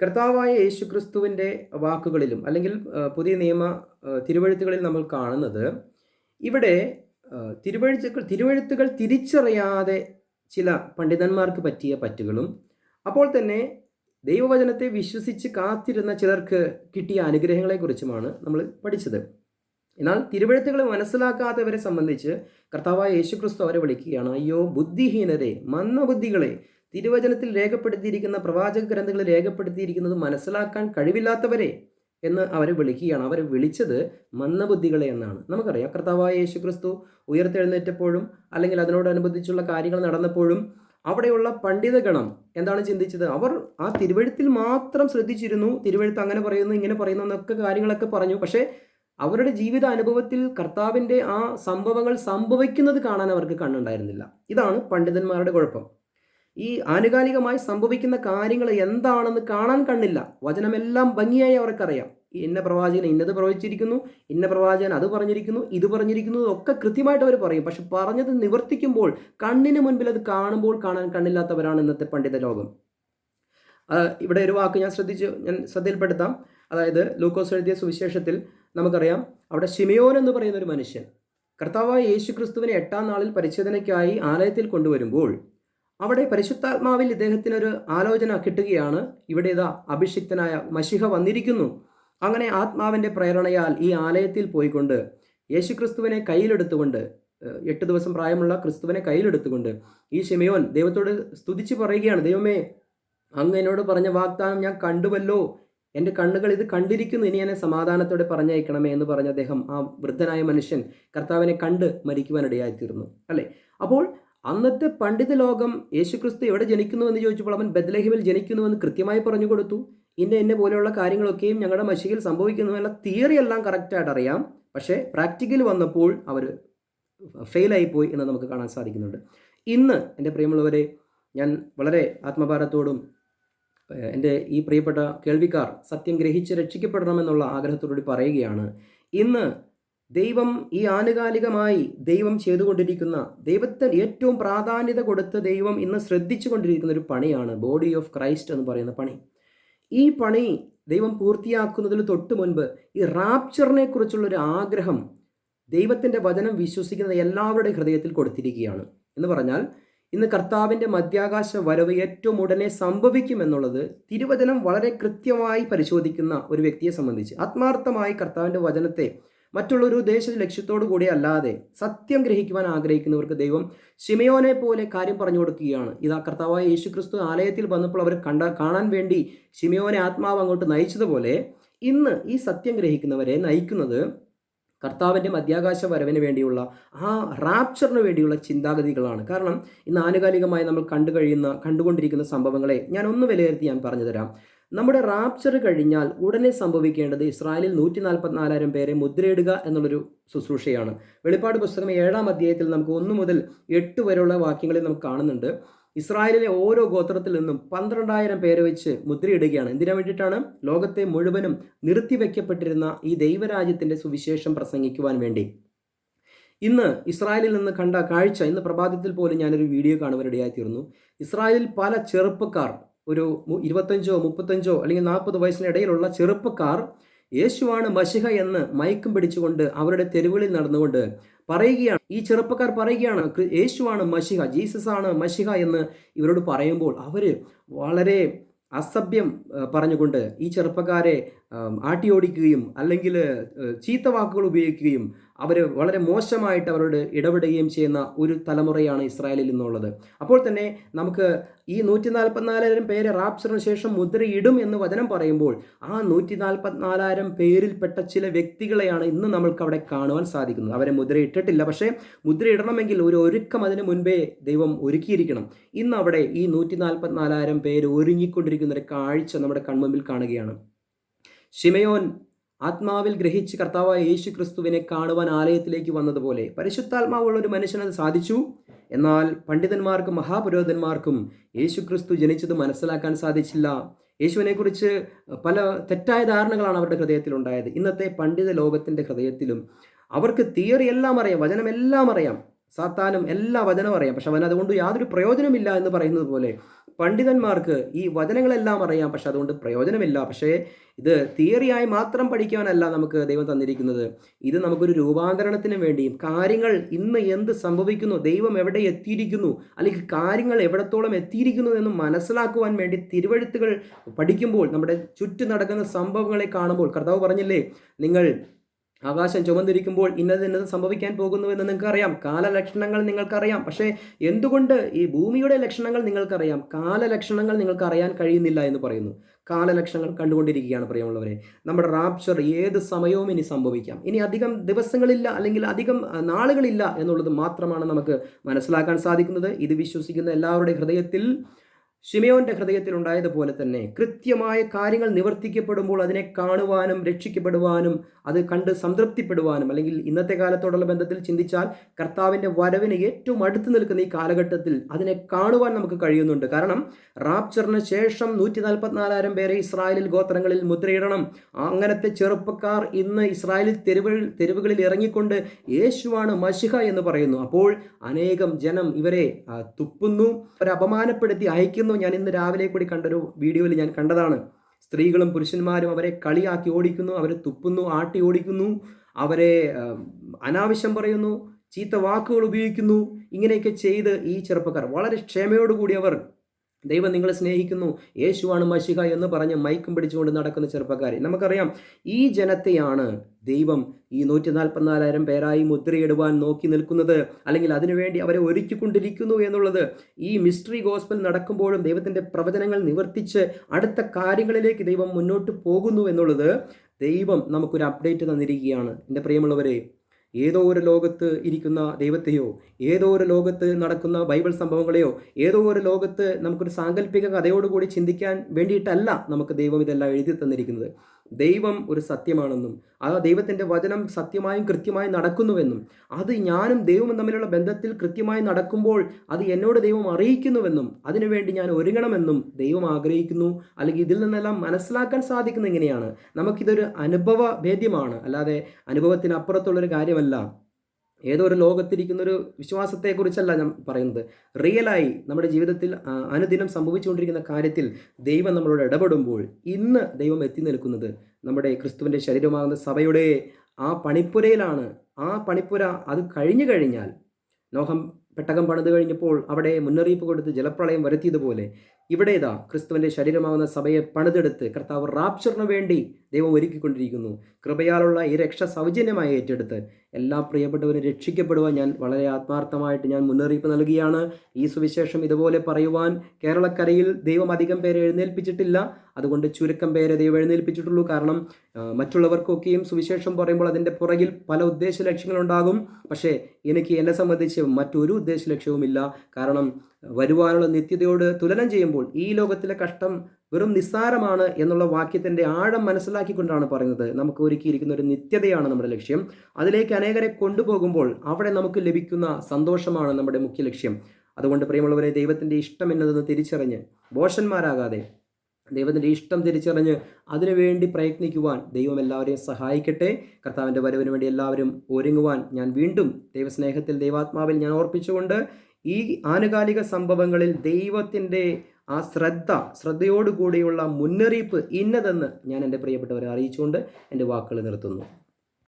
കർത്താവായ യേശു ക്രിസ്തുവിന്റെ വാക്കുകളിലും അല്ലെങ്കിൽ പുതിയ നിയമ തിരുവഴുത്തുകളിൽ നമ്മൾ കാണുന്നത് ഇവിടെ തിരുവഴുത്തുകൾ തിരുവഴുത്തുകൾ തിരിച്ചറിയാതെ ചില പണ്ഡിതന്മാർക്ക് പറ്റിയ പറ്റുകളും അപ്പോൾ തന്നെ ദൈവവചനത്തെ വിശ്വസിച്ച് കാത്തിരുന്ന ചിലർക്ക് കിട്ടിയ അനുഗ്രഹങ്ങളെക്കുറിച്ചുമാണ് നമ്മൾ പഠിച്ചത്. എന്നാൽ തിരുവഴുത്തുകൾ മനസ്സിലാക്കാത്തവരെ സംബന്ധിച്ച് കർത്താവായ യേശുക്രിസ്തു അവരെ വിളിക്കുകയാണ് അയ്യോ ബുദ്ധിഹീനരെ മന്ദബുദ്ധികളെ തിരുവചനത്തിൽ രേഖപ്പെടുത്തിയിരിക്കുന്ന പ്രവാചക ഗ്രന്ഥങ്ങളിൽ രേഖപ്പെടുത്തിയിരിക്കുന്നത് മനസ്സിലാക്കാൻ കഴിവില്ലാത്തവരെ എന്ന് അവരെ വിളിക്കുകയാണ്. അവരെ വിളിച്ചത് മന്ദബുദ്ധികളെ എന്നാണ്. നമുക്കറിയാം കർത്താവായ യേശുക്രിസ്തു ഉയർത്തെഴുന്നേറ്റപ്പോഴും അല്ലെങ്കിൽ അതിനോടനുബന്ധിച്ചുള്ള കാര്യങ്ങൾ നടന്നപ്പോഴും അവിടെയുള്ള പണ്ഡിതഗണം എന്താണ് ചിന്തിച്ചത്? അവർ ആ തിരുവഴുത്തിൽ മാത്രം ശ്രദ്ധിച്ചിരുന്നു. തിരുവഴുത്ത് അങ്ങനെ പറയുന്നു ഇങ്ങനെ പറയുന്നു എന്നൊക്കെ കാര്യങ്ങളൊക്കെ പറഞ്ഞു. പക്ഷേ അവരുടെ ജീവിത അനുഭവത്തിൽ കർത്താവിന്റെ ആ സംഭവങ്ങൾ സംഭവിക്കുന്നത് കാണാൻ അവർക്ക് കണ്ണുണ്ടായിരുന്നില്ല. ഇതാണ് പണ്ഡിതന്മാരുടെ കുഴപ്പം. ഈ ആനുകാലികമായി സംഭവിക്കുന്ന കാര്യങ്ങൾ എന്താണെന്ന് കാണാൻ കണ്ണില്ല. വചനമെല്ലാം ഭംഗിയായി അവർക്കറിയാം. ഇന്ന പ്രവാചകൻ ഇന്നത് പ്രവചിച്ചിരിക്കുന്നു ഇന്ന പ്രവാചകൻ അത് പറഞ്ഞിരിക്കുന്നു ഇത് പറഞ്ഞിരിക്കുന്നു ഒക്കെ കൃത്യമായിട്ട് അവർ പറയും. പക്ഷെ പറഞ്ഞത് നിവർത്തിക്കുമ്പോൾ കണ്ണിന് മുൻപിൽ അത് കാണുമ്പോൾ കാണാൻ കണ്ണില്ലാത്തവരാണ് ഇന്നത്തെ പണ്ഡിത ലോകം. ഇവിടെ ഒരു വാക്ക് ഞാൻ ശ്രദ്ധിച്ചു ഞാൻ ശ്രദ്ധയിൽപ്പെടുത്താം. അതായത് ലൂക്കോസ് എഴുതിയ സുവിശേഷത്തിൽ നമുക്കറിയാം അവിടെ ഷിമയോൻ എന്ന് പറയുന്ന ഒരു മനുഷ്യൻ കർത്താവായ യേശു ക്രിസ്തുവിനെ എട്ടാം നാളിൽ പരിശോധനയ്ക്കായി ആലയത്തിൽ കൊണ്ടുവരുമ്പോൾ അവിടെ പരിശുദ്ധാത്മാവിൽ ഇദ്ദേഹത്തിനൊരു ആലോചന കിട്ടുകയാണ്. ഇവിടെ ഇതാ അഭിഷിക്തനായ മഷിഹ വന്നിരിക്കുന്നു. അങ്ങനെ ആത്മാവിന്റെ പ്രേരണയാൽ ഈ ആലയത്തിൽ പോയിക്കൊണ്ട് യേശു ക്രിസ്തുവിനെ കയ്യിലെടുത്തുകൊണ്ട് എട്ട് ദിവസം പ്രായമുള്ള ക്രിസ്തുവിനെ കയ്യിലെടുത്തുകൊണ്ട് ഈ ഷിമയോൻ ദൈവത്തോട് സ്തുതിച്ച് പറയുകയാണ് ദൈവമേ അങ്ങ് എന്നോട് പറഞ്ഞ വാഗ്ദാനം ഞാൻ കണ്ടുവല്ലോ. എന്റെ കണ്ണുകൾ ഇത് കണ്ടിരിക്കുന്നു. ഇനി എന്നെ സമാധാനത്തോടെ പറഞ്ഞയക്കണമേ എന്ന് പറഞ്ഞ അദ്ദേഹം ആ വൃദ്ധനായ മനുഷ്യൻ കർത്താവിനെ കണ്ട് മരിക്കുവാനിടയായിത്തീർന്നു അല്ലേ? അപ്പോൾ അന്നത്തെ പണ്ഡിത ലോകം യേശുക്രിസ്തു എവിടെ ജനിക്കുന്നു എന്ന് ചോദിച്ചപ്പോൾ അവൻ ബദ്ലഹിമിൽ ജനിക്കുന്നുവെന്ന് കൃത്യമായി പറഞ്ഞു കൊടുത്തു. ഇന്ന ഇന്ന പോലെയുള്ള കാര്യങ്ങളൊക്കെയും ഞങ്ങളുടെ മഷിയിൽ സംഭവിക്കുന്നുവല്ല തിയറി എല്ലാം കറക്റ്റായിട്ട് അറിയാം. പക്ഷേ പ്രാക്ടിക്കൽ വന്നപ്പോൾ അവർ ഫെയിലായിപ്പോയി എന്ന് നമുക്ക് കാണാൻ സാധിക്കുന്നുണ്ട്. ഇന്ന് എന്റെ പ്രിയമുള്ളവരെ ഞാൻ വളരെ ആത്മഭാരത്തോടും എന്റെ ഈ പ്രിയപ്പെട്ട കേൾവിക്കാർ സത്യം ഗ്രഹിച്ച് രക്ഷിക്കപ്പെടണമെന്നുള്ള ആഗ്രഹത്തോടുകൂടി പറയുകയാണ്. ഇന്ന് ദൈവം ഈ ആനുകാലികമായി ദൈവം ചെയ്തുകൊണ്ടിരിക്കുന്ന ദൈവത്തിന് ഏറ്റവും പ്രാധാന്യത കൊടുത്ത് ദൈവം ഇന്ന് ശ്രദ്ധിച്ചു കൊണ്ടിരിക്കുന്ന ഒരു പണിയാണ് ബോഡി ഓഫ് ക്രൈസ്റ്റ് എന്ന് പറയുന്ന പണി. ഈ പണി ദൈവം പൂർത്തിയാക്കുന്നതിന് തൊട്ട് മുൻപ് ഈ റാപ്ചറിനെ കുറിച്ചുള്ള ഒരു ആഗ്രഹം ദൈവത്തിന്റെ വചനം വിശ്വസിക്കുന്ന എല്ലാവരുടെ ഹൃദയത്തിൽ കൊടുത്തിരിക്കുകയാണ്. എന്ന് പറഞ്ഞാൽ ഇന്ന് കർത്താവിന്റെ മധ്യാകാശ വരവ് ഏറ്റവും ഉടനെ സംഭവിക്കുമെന്നുള്ളത് തിരുവചനം വളരെ കൃത്യമായി പരിശോധിക്കുന്ന ഒരു വ്യക്തിയെ സംബന്ധിച്ച് ആത്മാർത്ഥമായി കർത്താവിന്റെ വചനത്തെ മറ്റുള്ളൊരു ഉദ്ദേശ ലക്ഷ്യത്തോടു കൂടി അല്ലാതെ സത്യം ഗ്രഹിക്കുവാൻ ആഗ്രഹിക്കുന്നവർക്ക് ദൈവം ശിമയോനെ പോലെ കാര്യം പറഞ്ഞു കൊടുക്കുകയാണ്. ഇതാ കർത്താവായ യേശു ക്രിസ്തു ആലയത്തിൽ വന്നപ്പോൾ അവർ കണ്ട കാണാൻ വേണ്ടി ശിമയോനെ ആത്മാവ് അങ്ങോട്ട് നയിച്ചതുപോലെ ഇന്ന് ഈ സത്യം ഗ്രഹിക്കുന്നവരെ നയിക്കുന്നത് കർത്താവിന്റെ മധ്യാകാശ വരവിന് വേണ്ടിയുള്ള ആ റാപ്ചറിന് വേണ്ടിയുള്ള ചിന്താഗതികളാണ്. കാരണം ഇന്ന് ആനുകാലികമായി നമ്മൾ കണ്ടു കഴിയുന്ന കണ്ടുകൊണ്ടിരിക്കുന്ന സംഭവങ്ങളെ ഞാൻ ഒന്ന് വിലയിരുത്തി ഞാൻ പറഞ്ഞു തരാം. നമ്മുടെ റാപ്ചർ കഴിഞ്ഞാൽ ഉടനെ സംഭവിക്കേണ്ടത് ഇസ്രായേലിൽ നൂറ്റി നാൽപ്പത്തിനാലായിരം പേരെ മുദ്രയിടുക എന്നുള്ളൊരു ശുശ്രൂഷയാണ്. വെളിപ്പാട് പുസ്തകം ഏഴാം അധ്യായത്തിൽ നമുക്ക് ഒന്ന് മുതൽ എട്ട് വരെയുള്ള വാക്യങ്ങളിൽ നമുക്ക് കാണുന്നുണ്ട്. ഇസ്രായേലിലെ ഓരോ ഗോത്രത്തിൽ നിന്നും പന്ത്രണ്ടായിരം പേരെ വെച്ച് മുദ്രയിടുകയാണ്. എന്തിനു വേണ്ടിയിട്ടാണ്? ലോകത്തെ മുഴുവനും നിർത്തിവെക്കപ്പെട്ടിരുന്ന ഈ ദൈവരാജ്യത്തിന്റെ സുവിശേഷം പ്രസംഗിക്കുവാൻ വേണ്ടി. ഇന്ന് ഇസ്രായേലിൽ നിന്ന് കണ്ട കാഴ്ച ഇന്ന് പ്രഭാതത്തിൽ പോലും ഞാനൊരു വീഡിയോ കാണുവാനിടയായി തീർന്നു ഇസ്രായേലിൽ പല ചെറുപ്പക്കാർ ഒരു ഇരുപത്തഞ്ചോ മുപ്പത്തഞ്ചോ അല്ലെങ്കിൽ നാൽപ്പത് വയസ്സിനിടയിലുള്ള ചെറുപ്പക്കാർ യേശുവാണ് മഷിഹ എന്ന് മയക്കും പിടിച്ചുകൊണ്ട് അവരുടെ തെരുവുകളിൽ നടന്നുകൊണ്ട് പറയുകയാണ്. ഈ ചെറുപ്പക്കാർ പറയുകയാണ് യേശുവാണ് മഷിഹ ജീസസ് ആണ് മഷിഹ എന്ന് ഇവരോട് പറയുമ്പോൾ അവർ വളരെ അസഭ്യം പറഞ്ഞുകൊണ്ട് ഈ ചെറുപ്പക്കാരെ ആട്ടിയോടിക്കുകയും അല്ലെങ്കിൽ ചീത്ത വാക്കുകൾ ഉപയോഗിക്കുകയും അവർ വളരെ മോശമായിട്ട് അവരോട് ഇടപെടുകയും ചെയ്യുന്ന ഒരു തലമുറയാണ് ഇസ്രായേലിൽ നിന്നുള്ളത്. അപ്പോൾ തന്നെ നമുക്ക് ഈ നൂറ്റി നാൽപ്പത്തിനാലായിരം പേരെ റാപ്സറിന് ശേഷം മുദ്രയിടും എന്ന് വചനം പറയുമ്പോൾ ആ നൂറ്റി നാൽപ്പത്തിനാലായിരം പേരിൽപ്പെട്ട ചില വ്യക്തികളെയാണ് ഇന്ന് നമ്മൾക്ക് അവിടെ കാണുവാൻ സാധിക്കുന്നത്. അവരെ മുദ്രയിട്ടിട്ടില്ല. പക്ഷേ മുദ്രയിടണമെങ്കിൽ ഒരു ഒരുക്കം അതിന് മുൻപേ ദൈവം ഒരുക്കിയിരിക്കണം. ഇന്ന് അവിടെ ഈ നൂറ്റി നാൽപ്പത്തിനാലായിരം പേര് ഒരുങ്ങിക്കൊണ്ടിരിക്കുന്ന ഒരു കാഴ്ച നമ്മുടെ കൺമുമ്പിൽ കാണുകയാണ്. ഷിമയോൻ ആത്മാവിൽ ഗ്രഹിച്ച് കർത്താവായ യേശു ക്രിസ്തുവിനെ കാണുവാൻ ആലയത്തിലേക്ക് വന്നതുപോലെ പരിശുദ്ധാത്മാവുള്ള ഒരു മനുഷ്യനത് സാധിച്ചു. എന്നാൽ പണ്ഡിതന്മാർക്കും മഹാപുരോഹിതന്മാർക്കും യേശു ക്രിസ്തു ജനിച്ചത് മനസ്സിലാക്കാൻ സാധിച്ചില്ല. യേശുവിനെക്കുറിച്ച് പല തെറ്റായ ധാരണകളാണ് അവരുടെ ഹൃദയത്തിൽ ഉണ്ടായത് ഇന്നത്തെ പണ്ഡിത ലോകത്തിന്റെ ഹൃദയത്തിലും അവർക്ക് തിയറി എല്ലാം അറിയാം വചനം എല്ലാം അറിയാം. സാത്താനും എല്ലാ വചനവും അറിയാം. പക്ഷെ അവൻ അതുകൊണ്ട് യാതൊരു പ്രയോജനമില്ല എന്ന് പറയുന്നത് പോലെ പണ്ഡിതന്മാർക്ക് ഈ വചനങ്ങളെല്ലാം അറിയാം പക്ഷെ അതുകൊണ്ട് പ്രയോജനമില്ല. പക്ഷേ ഇത് തിയറിയായി മാത്രം പഠിക്കാനല്ല നമുക്ക് ദൈവം തന്നിരിക്കുന്നത്. ഇത് നമുക്കൊരു രൂപാന്തരണത്തിന് വേണ്ടിയും കാര്യങ്ങൾ ഇന്ന് എന്ത് സംഭവിക്കുന്നു ദൈവം എവിടെ എത്തിയിരിക്കുന്നു അല്ലെങ്കിൽ കാര്യങ്ങൾ എവിടത്തോളം എത്തിയിരിക്കുന്നു എന്ന് മനസ്സിലാക്കുവാൻ വേണ്ടി തിരുവഴുത്തുകൾ പഠിക്കുമ്പോൾ നമ്മുടെ ചുറ്റും നടക്കുന്ന സംഭവങ്ങളെ കാണുമ്പോൾ കർത്താവ് പറഞ്ഞില്ലേ നിങ്ങൾ ആകാശം ചുമന്നിരിക്കുമ്പോൾ ഇന്നത് ഇന്നത് സംഭവിക്കാൻ പോകുന്നുവെന്ന് നിങ്ങൾക്കറിയാം. കാലലക്ഷണങ്ങൾ നിങ്ങൾക്കറിയാം. പക്ഷേ എന്തുകൊണ്ട് ഈ ഭൂമിയുടെ ലക്ഷണങ്ങൾ നിങ്ങൾക്കറിയാം? കാലലക്ഷണങ്ങൾ നിങ്ങൾക്ക് അറിയാൻ കഴിയുന്നില്ല എന്ന് പറയുന്നു. കാലലക്ഷണങ്ങൾ കണ്ടുകൊണ്ടിരിക്കുകയാണ് പ്രിയമുള്ളവരെ. നമ്മുടെ റാപ്ചർ ഏത് സമയവും ഇനി സംഭവിക്കാം. ഇനി അധികം ദിവസങ്ങളില്ല അല്ലെങ്കിൽ അധികം നാളുകളില്ല എന്നുള്ളത് മാത്രമാണ് നമുക്ക് മനസ്സിലാക്കാൻ സാധിക്കുന്നത്. ഇത് വിശ്വസിക്കുന്ന എല്ലാവരുടെ ഹൃദയത്തിൽ ഷിമയോന്റെ ഹൃദയത്തിൽ ഉണ്ടായതുപോലെ തന്നെ കൃത്യമായ കാര്യങ്ങൾ നിവർത്തിക്കപ്പെടുമ്പോൾ അതിനെ കാണുവാനും രക്ഷിക്കപ്പെടുവാനും അത് കണ്ട് സംതൃപ്തിപ്പെടുവാനും അല്ലെങ്കിൽ ഇന്നത്തെ കാലത്തോടുള്ള ബന്ധത്തിൽ ചിന്തിച്ചാൽ കർത്താവിന്റെ വരവിന് ഏറ്റവും അടുത്ത് നിൽക്കുന്ന ഈ കാലഘട്ടത്തിൽ അതിനെ കാണുവാൻ നമുക്ക് കഴിയുന്നുണ്ട്. കാരണം റാപ്ചറിന് ശേഷം നൂറ്റി നാൽപ്പത്തിനാലായിരം പേരെ ഇസ്രായേലിൽ ഗോത്രങ്ങളിൽ മുദ്രയിടണം. അങ്ങനത്തെ ചെറുപ്പക്കാർ ഇന്ന് ഇസ്രായേലിൽ തെരുവുകൾ തെരുവുകളിൽ ഇറങ്ങിക്കൊണ്ട് യേശുവാണ് മഷിഹ എന്ന് പറയുന്നു. അപ്പോൾ അനേകം ജനം ഇവരെ തുപ്പുന്നു അവരെ അപമാനപ്പെടുത്തി അയക്കുന്നു ഞാൻ ഇന്ന് രാവിലെ കൂടി കണ്ടൊരു വീഡിയോയിൽ ഞാൻ കണ്ടതാണ്. സ്ത്രീകളും പുരുഷന്മാരും അവരെ കളിയാക്കി ഓടിക്കുന്നു അവരെ തുപ്പുന്നു ആട്ടി ഓടിക്കുന്നു അവരെ അനാവശ്യം പറയുന്നു ചീത്ത വാക്കുകൾ ഉപയോഗിക്കുന്നു ഇങ്ങനെയൊക്കെ ചെയ്ത് ഈ ചെറുപ്പക്കാർ. വളരെ ക്ഷമയോടുകൂടി അവർ ദൈവം നിങ്ങളെ സ്നേഹിക്കുന്നു. യേശുവാണ് മഷിക എന്ന് പറഞ്ഞ് മൈക്കും പിടിച്ചുകൊണ്ട് നടക്കുന്ന ചെറുപ്പക്കാർ നമുക്കറിയാം ഈ ജനത്തെയാണ് ദൈവം ഈ നൂറ്റി നാൽപ്പത്തിനാലായിരം പേരായി മുദ്രയിടുവാൻ നോക്കി നിൽക്കുന്നത്. അല്ലെങ്കിൽ അതിനുവേണ്ടി അവരെ ഒരുക്കിക്കൊണ്ടിരിക്കുന്നു എന്നുള്ളത്. ഈ മിസ്റ്ററി ഗോസ്പൽ നടക്കുമ്പോഴും ദൈവത്തിന്റെ പ്രവചനങ്ങൾ നിവർത്തിച്ച് അടുത്ത കാര്യങ്ങളിലേക്ക് ദൈവം മുന്നോട്ട് പോകുന്നു എന്നുള്ളത് ദൈവം നമുക്കൊരു അപ്ഡേറ്റ് തന്നിരിക്കുകയാണ്. എന്റെ പ്രിയമുള്ളവരെ ഏതോ ഒരു ലോകത്ത് ഇരിക്കുന്ന ദൈവത്തെയോ ഏതോ ഒരു ലോകത്ത് നടക്കുന്ന ബൈബിൾ സംഭവങ്ങളെയോ ഏതോ ഒരു ലോകത്ത് നമുക്കൊരു സാങ്കല്പിക കഥയോടുകൂടി ചിന്തിക്കാൻ വേണ്ടിയിട്ടല്ല നമുക്ക് ദൈവം ഇതെല്ലാം എഴുതി തന്നിരിക്കുന്നത്. ദൈവം ഒരു സത്യമാണെന്നും ആ ദൈവത്തിന്റെ വചനം സത്യമായും കൃത്യമായും നടക്കുന്നുവെന്നും അത് ഞാനും ദൈവവും തമ്മിലുള്ള ബന്ധത്തിൽ കൃത്യമായി നടക്കുമ്പോൾ അത് എന്നോട് ദൈവം അറിയിക്കുന്നുവെന്നും അതിനുവേണ്ടി ഞാൻ ഒരുങ്ങണമെന്നും ദൈവം ആഗ്രഹിക്കുന്നു. അല്ലെങ്കിൽ ഇതിൽ നിന്നെല്ലാം മനസ്സിലാക്കാൻ സാധിക്കുന്ന എങ്ങനെയാണ് നമുക്കിതൊരു അനുഭവ ഭേദ്യമാണ്. അല്ലാതെ അനുഭവത്തിനപ്പുറത്തുള്ളൊരു കാര്യമല്ല. ഏതോ ഒരു ലോകത്തിരിക്കുന്ന ഒരു വിശ്വാസത്തെക്കുറിച്ചല്ല ഞാൻ പറയുന്നത്. റിയലായി നമ്മുടെ ജീവിതത്തിൽ അനുദിനം സംഭവിച്ചുകൊണ്ടിരിക്കുന്ന കാര്യത്തിൽ ദൈവം നമ്മളോട് ഇടപെടുമ്പോൾ ഇന്ന് ദൈവം എത്തി നിൽക്കുന്നത് നമ്മുടെ ക്രിസ്തുവിന്റെ ശരീരമാകുന്ന സഭയുടെ ആ പണിപ്പുരയിലാണ്. ആ പണിപ്പുര അത് കഴിഞ്ഞു കഴിഞ്ഞാൽ നോഹം പെട്ടകം പണിത് കഴിഞ്ഞപ്പോൾ അവിടെ മുന്നറിയിപ്പ് കൊടുത്ത് ജലപ്രളയം വരുത്തിയതുപോലെ ഇവിടെ ഇതാ ക്രിസ്തുവിന്റെ ശരീരമാകുന്ന സഭയെ പണിതെടുത്ത് കർത്താവ് റാപ്ചറിന് വേണ്ടി ദൈവം ഒരുക്കിക്കൊണ്ടിരിക്കുന്നു. കൃപയാലുള്ള ഈ രക്ഷ സൗജന്യമായി ഏറ്റെടുത്ത് എല്ലാ പ്രിയപ്പെട്ടവരും രക്ഷിക്കപ്പെടുവാൻ ഞാൻ വളരെ ആത്മാർത്ഥമായിട്ട് ഞാൻ മുന്നറിയിപ്പ് നൽകുകയാണ് ഈ സുവിശേഷം ഇതുപോലെ പറയുവാൻ കേരളക്കരയിൽ ദൈവം അധികം പേരെ എഴുന്നേൽപ്പിച്ചിട്ടില്ല. അതുകൊണ്ട് ചുരുക്കം പേരെ ദൈവം എഴുന്നേൽപ്പിച്ചിട്ടുള്ളൂ. കാരണം മറ്റുള്ളവർക്കൊക്കെയും സുവിശേഷം പറയുമ്പോൾ അതിന്റെ പുറകിൽ പല ഉദ്ദേശ ലക്ഷ്യങ്ങളുണ്ടാകും. പക്ഷേ എനിക്ക് എന്നെ സംബന്ധിച്ച് മറ്റൊരു ഉദ്ദേശ ലക്ഷ്യവുമില്ല. കാരണം വരുവാനുള്ള നിത്യതയോട് തുലനം ചെയ്യുമ്പോൾ ഈ ലോകത്തിലെ കഷ്ടം വെറും നിസ്സാരമാണ് എന്നുള്ള വാക്യത്തിന്റെ ആഴം മനസ്സിലാക്കിക്കൊണ്ടാണ് പറയുന്നത്. നമുക്ക് ഒരുക്കിയിരിക്കുന്ന ഒരു നിത്യതയാണ് നമ്മുടെ ലക്ഷ്യം. അതിലേക്ക് അനേകരെ കൊണ്ടുപോകുമ്പോൾ അവിടെ നമുക്ക് ലഭിക്കുന്ന സന്തോഷമാണ് നമ്മുടെ മുഖ്യ ലക്ഷ്യം. അതുകൊണ്ട് പ്രിയമുള്ളവരെ ദൈവത്തിന്റെ ഇഷ്ടം എന്നതെന്ന് തിരിച്ചറിഞ്ഞ് ബോഷന്മാരാകാതെ ദൈവത്തിന്റെ ഇഷ്ടം തിരിച്ചറിഞ്ഞ് അതിനുവേണ്ടി പ്രയത്നിക്കുവാൻ ദൈവം എല്ലാവരെയും സഹായിക്കട്ടെ. കർത്താവിന്റെ വരവിന് വേണ്ടി എല്ലാവരും ഒരുങ്ങുവാൻ ഞാൻ വീണ്ടും ദൈവസ്നേഹത്തിൽ ദൈവാത്മാവിൽ ഞാൻ ഓർപ്പിച്ചുകൊണ്ട് ഈ ആനുകാലിക സംഭവങ്ങളിൽ ദൈവത്തിന്റെ ആ ശ്രദ്ധ ശ്രദ്ധയോടുകൂടിയുള്ള മുന്നറിയിപ്പ് ഇന്നതെന്ന് ഞാൻ എന്റെ പ്രിയപ്പെട്ടവരെ അറിയിച്ചുകൊണ്ട് എന്റെ വാക്കുകൾ നിർത്തുന്നു.